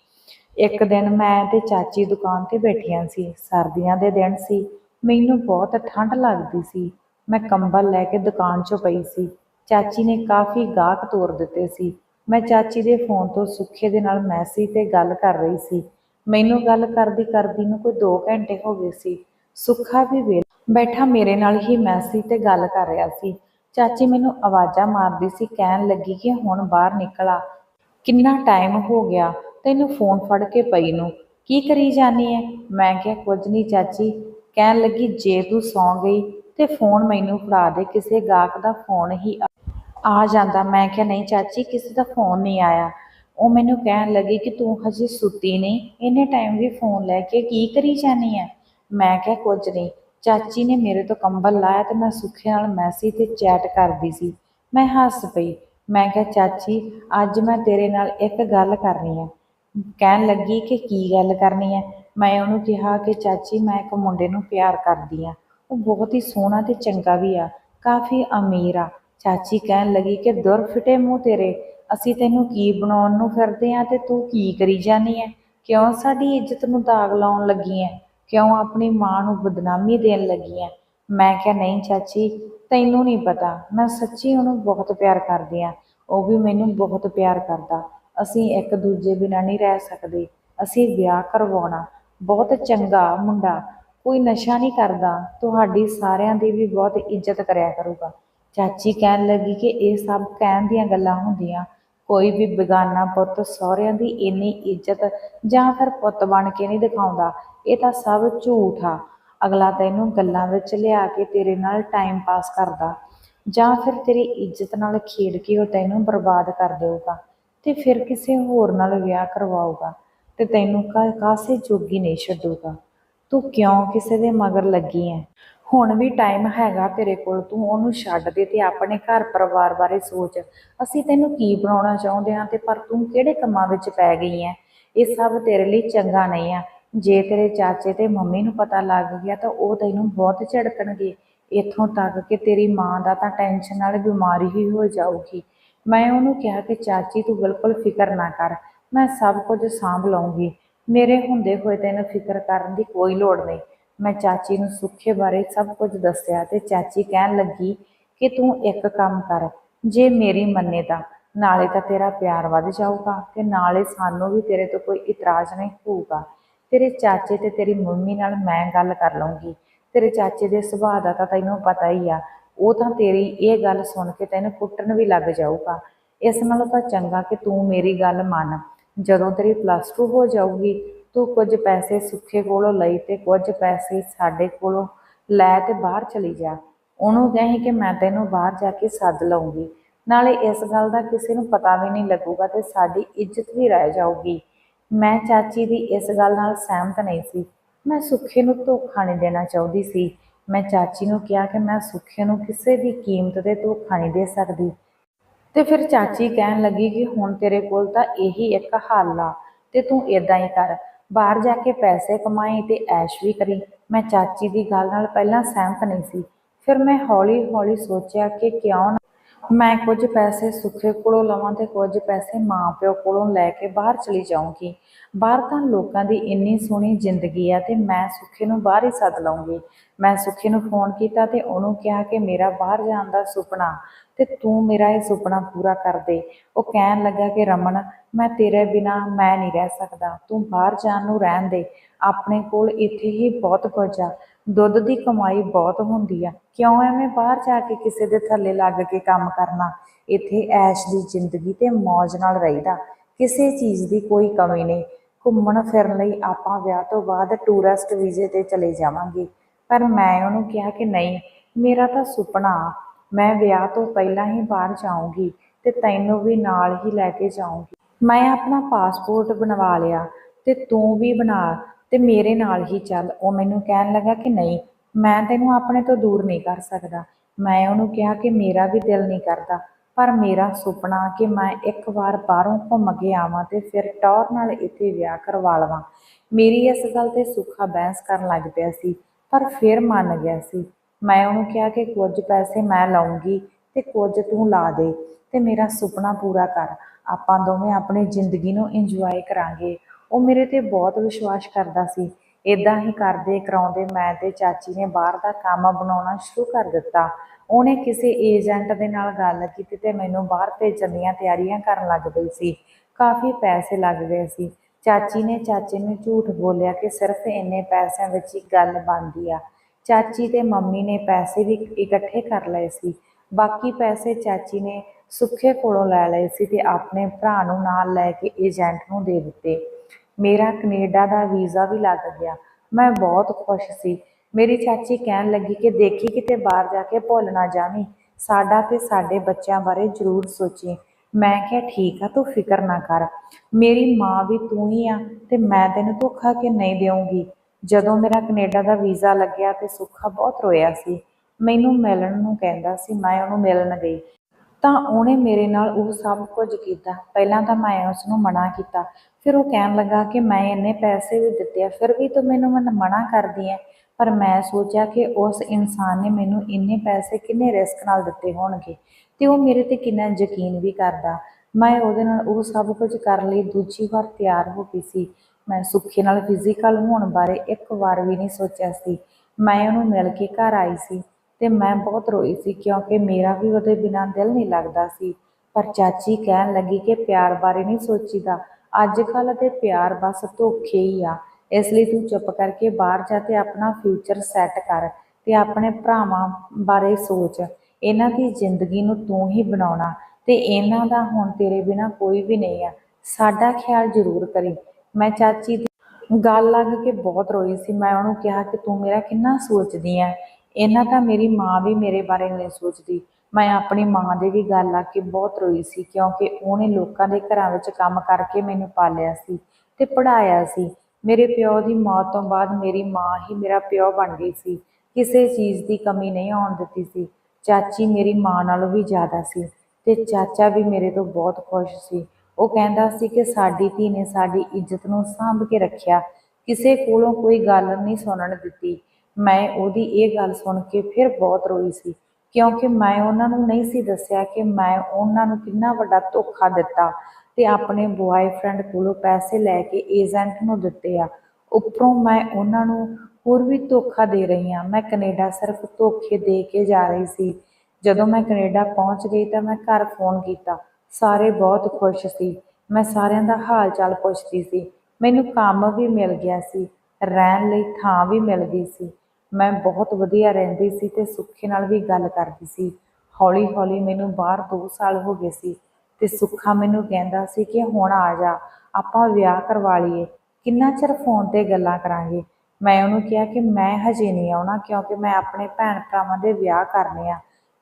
ਇੱਕ ਦਿਨ ਮੈਂ ਤੇ ਚਾਚੀ ਦੁਕਾਨ ਤੇ ਬੈਠੀਆਂ ਸੀ। ਸਰਦੀਆਂ ਦੇ ਦਿਨ ਸੀ। ਮੈਨੂੰ ਬਹੁਤ ਠੰਡ ਲੱਗਦੀ ਸੀ। ਮੈਂ ਕੰਬਲ ਲੈ ਕੇ ਦੁਕਾਨ 'ਚੋਂ ਪਈ ਸੀ। ਚਾਚੀ ਨੇ ਕਾਫੀ ਗਾਹਕ ਤੋਰ ਦਿੱਤੇ ਸੀ। ਮੈਂ ਚਾਚੀ ਦੇ ਫੋਨ ਤੋਂ ਸੁੱਖੇ ਦੇ ਨਾਲ ਮੈਸੇਜ ਤੇ ਗੱਲ ਕਰ ਰਹੀ ਸੀ। ਮੈਨੂੰ ਗੱਲ ਕਰਦੀ ਕਰਦੀ ਨੂੰ ਕੋਈ 2 ਘੰਟੇ ਹੋ ਗਏ ਸੀ। ਸੁੱਖਾ ਵੀ ਬੈਠਾ ਮੇਰੇ ਨਾਲ ਹੀ ਮੈਸੇਜ ਤੇ ਗੱਲ ਕਰ ਰਿਹਾ ਸੀ। ਚਾਚੀ ਮੈਨੂੰ ਆਵਾਜ਼ਾਂ ਮਾਰਦੀ ਸੀ, ਕਹਿਣ ਲੱਗੀ ਕਿ ਹੁਣ ਬਾਹਰ ਨਿਕਲ। ਕਿੰਨਾ ਟਾਈਮ ਹੋ ਗਿਆ, ਤੈਨੂੰ ਫੋਨ ਫੜ ਕੇ ਪਈ ਨੂੰ। ਕੀ ਕਰੀ ਜਾਨੀ ਐ? ਮੈਂ ਕਿਹਾ, ਕੁਝ ਨਹੀਂ ਚਾਚੀ। ਕਹਿਣ ਲੱਗੀ, ਜੇ ਤੂੰ ਸੌਂ ਗਈ ਤੇ ਫੋਨ ਮੈਨੂੰ ਫੜਾ ਦੇ, ਕਿਸੇ ਗਾਹਕ ਦਾ ਫੋਨ ਹੀ ਆ- ਜਾਂਦਾ। ਮੈਂ ਕਿਹਾ, ਨਹੀਂ ਚਾਚੀ, ਕਿਸੇ ਦਾ ਫੋਨ ਨਹੀਂ ਆਇਆ। ਉਹ ਮੈਨੂੰ ਕਹਿਣ ਲੱਗੀ ਕਿ ਤੂੰ ਹਜੇ ਸੁੱਤੀ ਨਹੀਂ, ਇੰਨੇ ਟਾਈਮ ਵੀ ਫੋਨ ਲੈ ਕੇ ਕੀ ਕਰੀ ਜਾਨੀ ਹੈ ਮੈਂ ਕਿਹਾ, ਕੁਝ ਨਹੀਂ। ਚਾਚੀ ਨੇ ਮੇਰੇ ਤੋਂ ਕੰਬਲ ਲਾਇਆ ਤੇ ਮੈਂ ਸੁੱਖੇ ਨਾਲ ਮੈਸੇਜ ਤੇ ਚੈਟ ਕਰਦੀ ਸੀ। ਮੈਂ ਹੱਸ ਪਈ। ਮੈਂ ਕਿਹਾ, ਚਾਚੀ, ਅੱਜ ਮੈਂ ਤੇਰੇ ਨਾਲ ਇੱਕ ਗੱਲ ਕਰਨੀ ਹੈ ਕਹਿਣ ਲੱਗੀ ਕਿ ਕੀ ਗੱਲ ਕਰਨੀ ਹੈ ਮੈਂ ਉਹਨੂੰ ਕਿਹਾ ਕਿ ਚਾਚੀ, ਮੈਂ ਇੱਕ ਮੁੰਡੇ ਨੂੰ ਪਿਆਰ ਕਰਦੀ ਆ ਉਹ ਬਹੁਤ ਹੀ ਸੋਹਣਾ ਤੇ ਚੰਗਾ ਵੀ ਆ, ਕਾਫੀ ਅਮੀਰ ਆ। ਚਾਚੀ ਕਹਿਣ ਲੱਗੀ ਕਿ, ਦੁਰ ਫਿਟੇ ਮੂੰਹ ਤੇਰੇ, ਅਸੀਂ ਤੈਨੂੰ ਕੀ ਬਣਾਉਣ ਨੂੰ ਫਿਰਦੇ ਆ ਤੇ ਤੂੰ ਕੀ ਕਰੀ ਜਾਨੀ ਐ ਕਿਉਂ ਸਾਡੀ ਇੱਜ਼ਤ ਨੂੰ ਦਾਗ ਲਾਉਣ ਲੱਗੀ ਐ ਕਿਉਂ ਆਪਣੀ ਮਾਂ ਨੂੰ ਬਦਨਾਮੀ ਦੇਣ ਲੱਗੀ ਐ ਮੈਂ ਕਿਹਾ, ਨਹੀਂ ਚਾਚੀ, ਤੈਨੂੰ ਨਹੀਂ ਪਤਾ। ਮੈਂ ਸੱਚੀ ਉਹਨੂੰ ਬਹੁਤ ਪਿਆਰ ਕਰਦੀ ਆ ਉਹ ਵੀ ਮੈਨੂੰ ਬਹੁਤ ਪਿਆਰ ਕਰਦਾ। ਅਸੀਂ ਇੱਕ ਦੂਜੇ ਬਿਨਾਂ ਨਹੀਂ ਰਹਿ ਸਕਦੇ। ਅਸੀਂ ਵਿਆਹ ਕਰਵਾਉਣਾ। ਬਹੁਤ ਚੰਗਾ ਮੁੰਡਾ, ਕੋਈ ਨਸ਼ਾ ਨਹੀਂ ਕਰਦਾ, ਤੁਹਾਡੀ ਸਾਰਿਆਂ ਦੀ ਵੀ ਬਹੁਤ ਇੱਜ਼ਤ ਕਰਿਆ ਕਰੂਗਾ। ਚਾਚੀ ਕਹਿਣ ਲੱਗੀ ਕਿ ਇਹ ਸਭ ਕਹਿਣ ਦੀਆਂ ਗੱਲਾਂ ਹੁੰਦੀਆਂ। ਕੋਈ ਵੀ ਬੇਗਾਨਾ ਪੁੱਤ ਸਹੁਰਿਆਂ ਦੀ ਇੰਨੀ ਇੱਜ਼ਤ ਜਾਂ ਫਿਰ ਪੁੱਤ ਬਣ ਕੇ ਨਹੀਂ ਦਿਖਾਉਂਦਾ, ਇਹ ਤਾਂ ਸਭ ਝੂਠ ਆ। ਅਗਲਾ ਤੈਨੂੰ ਗੱਲਾਂ ਵਿੱਚ ਲਿਆ ਕੇ ਤੇਰੇ ਨਾਲ ਟਾਈਮ ਪਾਸ ਕਰਦਾ। ਜਾਂ ਫਿਰ ਤੇਰੀ ਇੱਜ਼ਤ ਨਾਲ ਖੇਡ ਕੇ ਉਹ ਤੈਨੂੰ ਬਰਬਾਦ ਕਰ ਦੇਊਗਾ ਤੇ ਫਿਰ ਕਿਸੇ ਹੋਰ ਨਾਲ ਵਿਆਹ ਕਰਵਾਊਗਾ। ਤੇ ਤੈਨੂੰ ਕਾ ਕਾਸੇ ਜੋਗੀ ਨਹੀਂ ਛੱਡੂਗਾ। ਤੂੰ ਕਿਉਂ ਕਿਸੇ ਦੇ ਮਗਰ ਲੱਗੀ ਐ? ਹੁਣ ਵੀ ਟਾਈਮ ਹੈਗਾ ਤੇਰੇ ਕੋਲ, ਤੂੰ ਉਹਨੂੰ ਛੱਡ ਦੇ ਤੇ ਆਪਣੇ ਘਰ ਪਰਿਵਾਰ ਬਾਰੇ ਸੋਚ। ਅਸੀਂ ਤੈਨੂੰ ਕੀ ਬਣਾਉਣਾ ਚਾਹੁੰਦੇ ਹਾਂ ਤੇ ਪਰ ਤੂੰ ਕਿਹੜੇ ਕੰਮਾਂ ਵਿੱਚ ਪੈ ਗਈ ਐ? ਇਹ ਸਭ ਤੇਰੇ ਲਈ ਚੰਗਾ ਨਹੀਂ ਆ। ਜੇ ਤੇਰੇ ਚਾਚੇ ਤੇ ਮੰਮੀ ਨੂੰ ਪਤਾ ਲੱਗ ਗਿਆ ਤਾਂ ਉਹ ਤੈਨੂੰ ਬਹੁਤ ਝਿੜਕਣਗੇ। ਇੱਥੋਂ ਤੱਕ ਕਿ ਤੇਰੀ ਮਾਂ ਦਾ ਤਾਂ ਟੈਨਸ਼ਨ ਨਾਲ ਬਿਮਾਰੀ ਹੀ ਹੋ ਜਾਊਗੀ। ਮੈਂ ਉਹਨੂੰ ਕਿਹਾ ਕਿ ਚਾਚੀ ਤੂੰ ਬਿਲਕੁਲ ਫਿਕਰ ਨਾ ਕਰ। ਮੈਂ ਸਭ ਕੁਝ ਸਾਂਭ ਲਵਾਂਗੀ ਮੇਰੇ ਹੁੰਦੇ ਹੋਏ ਤੈਨੂੰ ਫਿਕਰ ਕਰਨ ਦੀ ਕੋਈ ਲੋੜ ਨਹੀਂ। ਮੈਂ ਚਾਚੀ ਨੂੰ ਸੁੱਖੇ ਬਾਰੇ ਸਭ ਕੁਝ ਦੱਸਿਆ ਤੇ ਚਾਚੀ ਕਹਿਣ ਲੱਗੀ ਕਿ ਤੂੰ ਇੱਕ ਕੰਮ ਕਰ, ਜੇ ਮੇਰੀ ਮੰਨੇ ਤਾਂ। ਨਾਲੇ ਤਾਂ ਤੇਰਾ ਪਿਆਰ ਵੱਧ ਜਾਊਗਾ ਤੇ ਨਾਲੇ ਸਾਨੂੰ ਵੀ ਤੇਰੇ ਤੋਂ ਕੋਈ ਇਤਰਾਜ਼ ਨਹੀਂ ਹੋਊਗਾ। ਤੇਰੇ ਚਾਚੇ ਤੇ ਤੇਰੀ ਮੰਮੀ ਨਾਲ ਮੈਂ ਗੱਲ ਕਰ ਲਵਾਂਗੀ ਤੇਰੇ ਚਾਚੇ ਦੇ ਸੁਭਾਅ ਦਾ ਤਾਂ ਤੈਨੂੰ ਪਤਾ ਹੀ ਆ। ਉਹ ਤਾਂ ਤੇਰੀ ਇਹ ਗੱਲ ਸੁਣ ਕੇ ਤੈਨੂੰ ਕੁੱਟਣ ਵੀ ਲੱਗ ਜਾਊਗਾ। ਇਸ ਨਾਲੋਂ ਤਾਂ ਚੰਗਾ ਕਿ ਤੂੰ ਮੇਰੀ ਗੱਲ ਮੰਨ। ਜਦੋਂ ਤੇਰੀ ਪਲੱਸ 2 ਹੋ ਜਾਊਗੀ, ਤੂੰ ਕੁਝ ਪੈਸੇ ਸੁੱਖੇ ਕੋਲੋਂ ਲਈ ਤੇ ਕੁਝ ਪੈਸੇ ਸਾਡੇ ਕੋਲੋਂ ਲੈ ਤੇ ਬਾਹਰ ਚਲੀ ਜਾ। ਉਹਨੂੰ ਕਹੀਂ ਕਿ ਮੈਂ ਤੈਨੂੰ ਬਾਹਰ ਜਾ ਕੇ ਸੱਦ ਲਊਂਗੀ। ਨਾਲੇ ਇਸ ਗੱਲ ਦਾ ਕਿਸੇ ਨੂੰ ਪਤਾ ਵੀ ਨਹੀਂ ਲੱਗੂਗਾ ਤੇ ਸਾਡੀ ਇੱਜ਼ਤ ਵੀ ਰਹਿ ਜਾਊਗੀ। ਮੈਂ ਚਾਚੀ ਦੀ ਇਸ ਗੱਲ ਨਾਲ ਸਹਿਮਤ ਨਹੀਂ ਸੀ। ਮੈਂ ਸੁੱਖੇ ਨੂੰ ਧੋਖਾ ਨਹੀਂ ਦੇਣਾ ਚਾਹੁੰਦੀ ਸੀ। ਮੈਂ ਚਾਚੀ ਨੂੰ ਕਿਹਾ ਕਿ ਮੈਂ ਸੁੱਖੇ ਨੂੰ ਕਿਸੇ ਵੀ ਕੀਮਤ ਤੇ ਧੋਖਾ ਨਹੀਂ ਦੇ ਸਕਦੀ। ਤੇ ਫਿਰ ਚਾਚੀ ਕਹਿਣ ਲੱਗੀ ਕਿ ਹੁਣ ਤੇਰੇ ਕੋਲ ਤਾਂ ਇਹੀ ਇੱਕ ਹੱਲ ਆ, ਤੇ ਤੂੰ ਇਦਾਂ ਹੀ ਕਰ। ਬਾਹਰ ਜਾ ਕੇ ਪੈਸੇ ਕਮਾਈ ਤੇ ਐਸ਼ ਵੀ ਕਰੀ। ਮੈਂ ਚਾਚੀ ਦੀ ਗੱਲ ਨਾਲ ਪਹਿਲਾਂ ਸਹਿਮਤ ਨਹੀਂ ਸੀ। ਫਿਰ ਮੈਂ ਹੌਲੀ ਹੌਲੀ ਸੋਚਿਆ ਕਿ ਕਿਉਂ ਮੈਂ ਕੁਝ ਪੈਸੇ ਸੁੱਖੇ ਕੋਲੋਂ ਲਵਾਂ ਤੇ ਕੁਝ ਪੈਸੇ ਮਾਂ ਪਿਓ ਕੋਲੋਂ ਲੈ ਕੇ ਬਾਹਰ ਚਲੀ ਜਾਊਂਗੀ। ਬਾਹਰ ਤਾਂ ਲੋਕਾਂ ਦੀ ਇੰਨੀ ਸੋਹਣੀ ਜ਼ਿੰਦਗੀ ਆ ਤੇ ਮੈਂ ਸੁੱਖੇ ਨੂੰ ਬਾਹਰ ਹੀ ਸੱਦ ਲਵਾਂਗੀ ਮੈਂ ਸੁੱਖੇ ਨੂੰ ਫੋਨ ਕੀਤਾ ਤੇ ਉਹਨੂੰ ਕਿਹਾ ਕਿ ਮੇਰਾ ਬਾਹਰ ਜਾਣ ਦਾ ਸੁਪਨਾ ਤੇ ਤੂੰ ਮੇਰਾ ਇਹ ਸੁਪਨਾ ਪੂਰਾ ਕਰ ਦੇ। ਉਹ ਕਹਿਣ ਲੱਗਾ ਕਿ, ਰਮਨ, ਮੈਂ ਤੇਰੇ ਬਿਨਾ ਮੈਂ ਨਹੀਂ ਰਹਿ ਸਕਦਾ। ਤੂੰ ਬਾਹਰ ਜਾਣ ਨੂੰ ਰਹਿਣ ਦੇ। ਆਪਣੇ ਕੋਲ ਇੱਥੇ ਹੀ ਬਹੁਤ ਕੁਝ ਆ। ਦੁੱਧ ਦੀ ਕਮਾਈ ਬਹੁਤ ਹੁੰਦੀ ਆ। ਕਿਉਂ ਐਵੇਂ ਬਾਹਰ ਜਾ ਕੇ ਕਿਸੇ ਦੇ ਥੱਲੇ ਲੱਗ ਕੇ ਕੰਮ ਕਰਨਾ? ਇੱਥੇ ਐਸ਼ ਦੀ ਜ਼ਿੰਦਗੀ ਤੇ ਮौज ਨਾਲ ਰਹੀਦਾ। ਕਿਸੇ ਚੀਜ਼ ਦੀ ਕੋਈ ਕਮੀ ਨਹੀਂ। ਘੁੰਮਣ ਫਿਰਨ ਲਈ ਆਪਾਂ ਵਿਆਹ ਤੋਂ ਬਾਅਦ ਟੂਰਿਸਟ ਵੀਜ਼ੇ ਤੇ ਚਲੇ ਜਾਵਾਂਗੇ। ਪਰ ਮੈਂ ਉਹਨੂੰ ਕਿਹਾ ਕਿ ਨਹੀਂ, ਮੇਰਾ ਤਾਂ ਸੁਪਨਾ ਮੈਂ ਵਿਆਹ ਤੋਂ ਪਹਿਲਾਂ ਹੀ ਬਾਹਰ ਜਾਊਂਗੀ ਤੇ ਤੈਨੂੰ ਵੀ ਨਾਲ ਹੀ ਲੈ ਕੇ ਜਾਊਂਗੀ। ਮੈਂ ਆਪਣਾ ਪਾਸਪੋਰਟ ਬਣਵਾ ਲਿਆ ਤੇ ਤੂੰ ਵੀ ਬਣਾ ਤੇ ਮੇਰੇ ਨਾਲ ਹੀ ਚੱਲ। ਉਹ ਮੈਨੂੰ ਕਹਿਣ ਲੱਗਾ ਕਿ ਨਹੀਂ, ਮੈਂ ਤੈਨੂੰ ਆਪਣੇ ਤੋਂ ਦੂਰ ਨਹੀਂ ਕਰ ਸਕਦਾ। ਮੈਂ ਉਹਨੂੰ ਕਿਹਾ ਕਿ ਮੇਰਾ ਵੀ ਦਿਲ ਨਹੀਂ ਕਰਦਾ, ਪਰ ਮੇਰਾ ਸੁਪਨਾ ਕਿ ਮੈਂ ਇੱਕ ਵਾਰ ਬਾਹਰੋਂ ਘੁੰਮ ਕੇ ਆਵਾਂ ਤੇ ਫਿਰ ਟੌਰ ਨਾਲ ਇੱਥੇ ਵਿਆਹ ਕਰਵਾ ਲਵਾਂ। ਮੇਰੀ ਇਸ ਗੱਲ ਤੇ ਸੁੱਖਾ ਬਹਿਸ ਕਰਨ ਲੱਗ ਪਿਆ ਸੀ, ਪਰ ਫਿਰ ਮੰਨ ਗਿਆ ਸੀ। ਮੈਂ ਉਹਨੂੰ ਕਿਹਾ ਕਿ ਕੁਝ ਪੈਸੇ ਮੈਂ ਲਾਉਂਗੀ ਤੇ ਕੁਝ ਤੂੰ ਲਾ ਦੇ ਤੇ ਮੇਰਾ ਸੁਪਨਾ ਪੂਰਾ ਕਰ। ਆਪਾਂ ਦੋਵੇਂ ਆਪਣੀ ਜ਼ਿੰਦਗੀ ਨੂੰ ਇੰਜੋਏ ਕਰਾਂਗੇ। ਉਹ ਮੇਰੇ ਤੇ ਬਹੁਤ ਵਿਸ਼ਵਾਸ ਕਰਦਾ ਸੀ। ਇਦਾਂ ਹੀ ਕਰਦੇ ਕਰਾਉਂਦੇ ਮੈਂ ਤੇ ਚਾਚੀ ਨੇ ਬਾਹਰ ਦਾ ਕੰਮ ਬਣਾਉਣਾ ਸ਼ੁਰੂ ਕਰ ਦਿੱਤਾ। ਉਹਨੇ ਕਿਸੇ ਏਜੰਟ ਦੇ ਨਾਲ ਗੱਲ ਕੀਤੀ ਤੇ ਮੈਨੂੰ ਬਾਹਰ ਭੇਜਣ ਦੀਆਂ ਤਿਆਰੀਆਂ ਕਰਨ ਲੱਗ ਪਈ ਸੀ। ਕਾਫੀ ਪੈਸੇ ਲੱਗ ਗਏ ਸੀ। ਚਾਚੀ ਨੇ ਚਾਚੇ ਨੂੰ ਝੂਠ ਬੋਲਿਆ ਕਿ ਸਿਰਫ ਇੰਨੇ ਪੈਸਿਆਂ ਵਿੱਚ ਹੀ ਗੱਲ ਬਣਦੀ ਆ। ਚਾਚੀ ਤੇ ਮੰਮੀ ਨੇ ਪੈਸੇ ਵੀ ਇਕੱਠੇ ਕਰ ਲਏ ਸੀ। ਬਾਕੀ ਪੈਸੇ ਚਾਚੀ ਨੇ ਸੁੱਖੇ ਕੋਲੋਂ ਲੈ ਲਏ ਸੀ ਤੇ ਆਪਣੇ ਭਰਾ ਨੂੰ ਨਾਲ ਲੈ ਕੇ ਏਜੰਟ ਨੂੰ ਦੇ ਦਿੱਤੇ। ਮੇਰਾ ਕੈਨੇਡਾ ਦਾ ਵੀਜ਼ਾ ਵੀ ਲੱਗ ਗਿਆ। ਮੈਂ ਬਹੁਤ ਖੁਸ਼ ਸੀ। ਮੇਰੀ ਚਾਚੀ ਕਹਿਣ ਲੱਗੀ ਕਿ ਦੇਖੀ ਕਿਤੇ ਬਾਹਰ ਜਾ ਕੇ ਭੁੱਲ ਨਾ ਜਾਵੀਂ। ਸਾਡਾ ਤੇ ਸਾਡੇ ਬੱਚਿਆਂ ਬਾਰੇ ਜ਼ਰੂਰ ਸੋਚੀ। ਮੈਂ ਕਿਹਾ, ਠੀਕ ਆ, ਤੂੰ ਫਿਕਰ ਨਾ ਕਰ। ਮੇਰੀ ਮਾਂ ਵੀ ਤੂੰ ਹੀ ਆ ਤੇ ਮੈਂ ਤੈਨੂੰ ਧੋਖਾ ਕਿ ਨਹੀਂ ਦੇਵਾਂਗੀ ਜਦੋਂ ਮੇਰਾ ਕੈਨੇਡਾ ਦਾ ਵੀਜ਼ਾ ਲੱਗਿਆ ਤੇ ਸੁੱਖਾ ਬਹੁਤ ਰੋਇਆ ਸੀ, ਮੈਨੂੰ ਮਿਲਣ ਨੂੰ ਕਹਿੰਦਾ ਸੀ, ਮੈਂ ਉਹਨੂੰ ਮਿਲਣ ਗਈ। ਤਾਂ ਉਹਨੇ ਮੇਰੇ ਨਾਲ ਉਹ ਸਭ ਕੁਝ ਕੀਤਾ। ਪਹਿਲਾਂ ਤਾਂ ਮੈਂ ਉਸ ਨੂੰ ਮਨਾ ਕੀਤਾ। ਫਿਰ ਉਹ ਕਹਿਣ ਲੱਗਾ ਕਿ ਮੈਂ ਇੰਨੇ ਪੈਸੇ ਵੀ ਦਿੱਤੇ ਆ, ਫਿਰ ਵੀ ਤੂੰ ਮੈਨੂੰ ਮਨ, ਮਨਾ ਕਰਦੀ ਐ। ਪਰ ਮੈਂ ਸੋਚਿਆ ਕਿ ਉਸ ਇਨਸਾਨ ਨੇ ਮੈਨੂੰ ਇੰਨੇ ਪੈਸੇ ਕਿੰਨੇ ਰਿਸਕ ਨਾਲ ਦਿੱਤੇ ਹੋਣਗੇ, ਤੇ ਉਹ ਮੇਰੇ ਤੇ ਕਿੰਨਾ ਯਕੀਨ ਵੀ ਕਰਦਾ। ਮੈਂ ਉਹਦੇ ਨਾਲ ਉਹ ਸਭ ਕੁਝ ਕਰਨ ਲਈ ਦੂਜੀ ਵਾਰ ਤਿਆਰ ਹੋ ਗਈ ਸੀ। ਮੈਂ ਸੁੱਖੇ ਨਾਲ ਫਿਜ਼ੀਕਲ ਹੋਣ ਬਾਰੇ ਇੱਕ ਵਾਰ ਵੀ ਨਹੀਂ ਸੋਚਿਆ ਸੀ। ਮੈਂ ਉਹਨੂੰ ਮਿਲ ਕੇ ਘਰ ਆਈ ਸੀ ਤੇ ਮੈਂ ਬਹੁਤ ਰੋਈ ਸੀ ਕਿਉਂਕਿ ਮੇਰਾ ਵੀ ਉਹਦੇ ਬਿਨਾਂ ਦਿਲ ਨਹੀਂ ਲੱਗਦਾ ਸੀ। ਪਰ ਚਾਚੀ ਕਹਿਣ ਲੱਗੀ ਕਿ ਪਿਆਰ ਬਾਰੇ ਨਹੀਂ ਸੋਚੀਦਾ। ਅੱਜ ਕੱਲ੍ਹ ਤੇ ਪਿਆਰ ਬਸ ਧੋਖੇ ਹੀ ਆ। ਇਸ ਲਈ ਤੂੰ ਚੁੱਪ ਕਰਕੇ ਬਾਹਰ ਜਾ ਤੇ ਆਪਣਾ ਫਿਊਚਰ ਸੈੱਟ ਕਰ ਤੇ ਆਪਣੇ ਭਰਾਵਾਂ ਬਾਰੇ ਸੋਚ। ਇਹਨਾਂ ਦੀ ਜ਼ਿੰਦਗੀ ਨੂੰ ਤੂੰ ਹੀ ਬਣਾਉਣਾ ਤੇ ਇਹਨਾਂ ਦਾ ਹੁਣ ਤੇਰੇ ਬਿਨਾਂ ਕੋਈ ਵੀ ਨਹੀਂ ਆ। ਸਾਡਾ ਖਿਆਲ ਜ਼ਰੂਰ ਕਰੀ। ਮੈਂ ਚਾਚੀ ਦੀ ਗੱਲ ਲੱਗ ਕੇ ਬਹੁਤ ਰੋਈ ਸੀ। ਮੈਂ ਉਹਨੂੰ ਕਿਹਾ ਕਿ ਤੂੰ ਮੇਰਾ ਕਿੰਨਾ ਸੋਚਦੀ ਐ? ਇਹਨਾਂ ਤਾਂ ਮੇਰੀ ਮਾਂ ਵੀ ਮੇਰੇ ਬਾਰੇ ਨਹੀਂ ਸੋਚਦੀ। ਮੈਂ ਆਪਣੀ ਮਾਂ ਦੇ ਵੀ ਗੱਲ ਆ ਕੇ ਬਹੁਤ ਰੋਈ ਸੀ ਕਿਉਂਕਿ ਉਹਨੇ ਲੋਕਾਂ ਦੇ ਘਰਾਂ ਵਿੱਚ ਕੰਮ ਕਰਕੇ ਮੈਨੂੰ ਪਾਲਿਆ ਸੀ ਤੇ ਪੜ੍ਹਾਇਆ ਸੀ। ਮੇਰੇ ਪਿਓ ਦੀ ਮੌਤ ਤੋਂ ਬਾਅਦ ਮੇਰੀ ਮਾਂ ਹੀ ਮੇਰਾ ਪਿਓ ਬਣ ਗਈ ਸੀ। ਕਿਸੇ ਚੀਜ਼ ਦੀ ਕਮੀ ਨਹੀਂ ਆਉਣ ਦਿੱਤੀ ਸੀ। ਚਾਚੀ ਮੇਰੀ ਮਾਂ ਨਾਲੋਂ ਵੀ ਜ਼ਿਆਦਾ ਸੀ ਤੇ ਚਾਚਾ ਵੀ ਮੇਰੇ ਤੋਂ ਬਹੁਤ ਖੁਸ਼ ਸੀ। ਉਹ ਕਹਿੰਦਾ ਸੀ ਕਿ ਸਾਡੀ ਧੀ ਨੇ ਸਾਡੀ ਇੱਜ਼ਤ ਨੂੰ ਸਾਂਭ ਕੇ ਰੱਖਿਆ। ਕਿਸੇ ਕੋਲੋਂ ਕੋਈ ਗੱਲ ਨਹੀਂ ਸੁਣਨ ਦਿੱਤੀ। ਮੈਂ ਉਹਦੀ ਇਹ ਗੱਲ ਸੁਣ ਕੇ ਫਿਰ ਬਹੁਤ ਰੋਈ ਸੀ, ਕਿਉਂਕਿ ਮੈਂ ਉਹਨਾਂ ਨੂੰ ਨਹੀਂ ਸੀ ਦੱਸਿਆ ਕਿ ਮੈਂ ਉਹਨਾਂ ਨੂੰ ਕਿੰਨਾ ਵੱਡਾ ਧੋਖਾ ਦਿੱਤਾ ਤੇ ਆਪਣੇ ਬੁਆਏਫ੍ਰੈਂਡ ਕੋਲੋਂ ਪੈਸੇ ਲੈ ਕੇ ਏਜੰਟ ਨੂੰ ਦਿੱਤੇ ਆ। ਉੱਪਰੋਂ ਮੈਂ ਉਹਨਾਂ ਨੂੰ ਹੋਰ ਵੀ ਧੋਖਾ ਦੇ ਰਹੀ ਹਾਂ। ਮੈਂ ਕੈਨੇਡਾ ਸਿਰਫ ਧੋਖੇ ਦੇ ਕੇ ਜਾ ਰਹੀ ਸੀ। ਜਦੋਂ ਮੈਂ ਕੈਨੇਡਾ ਪਹੁੰਚ ਗਈ ਤਾਂ ਮੈਂ ਘਰ ਫੋਨ ਕੀਤਾ। ਸਾਰੇ ਬਹੁਤ ਖੁਸ਼ ਸੀ। ਮੈਂ ਸਾਰਿਆਂ ਦਾ ਹਾਲ ਚਾਲ ਪੁੱਛਦੀ ਸੀ। ਮੈਨੂੰ ਕੰਮ ਵੀ ਮਿਲ ਗਿਆ ਸੀ। ਰਹਿਣ ਲਈ ਥਾਂ ਵੀ ਮਿਲ ਗਈ ਸੀ। ਮੈਂ ਬਹੁਤ ਵਧੀਆ ਰਹਿੰਦੀ ਸੀ ਤੇ ਸੁੱਖੇ ਨਾਲ ਵੀ ਗੱਲ ਕਰਦੀ ਸੀ। ਹੌਲੀ ਹੌਲੀ ਮੈਨੂੰ ਬਾਹਰ 2 ਸਾਲ ਹੋ ਗਏ ਸੀ ਤੇ ਸੁੱਖਾ ਮੈਨੂੰ ਕਹਿੰਦਾ ਸੀ ਕਿ ਹੁਣ ਆ ਜਾ, ਆਪਾਂ ਵਿਆਹ ਕਰਵਾ ਲਈਏ। ਕਿੰਨਾ ਚਿਰ ਫੋਨ ਤੇ ਗੱਲਾਂ ਕਰਾਂਗੇ? ਮੈਂ ਉਹਨੂੰ ਕਿਹਾ ਕਿ ਮੈਂ ਹਜੇ ਨਹੀਂ ਆਉਣਾ ਕਿਉਂਕਿ ਮੈਂ ਆਪਣੇ ਭੈਣ ਭਰਾਵਾਂ ਦੇ ਵਿਆਹ ਕਰਨੇ ਆ।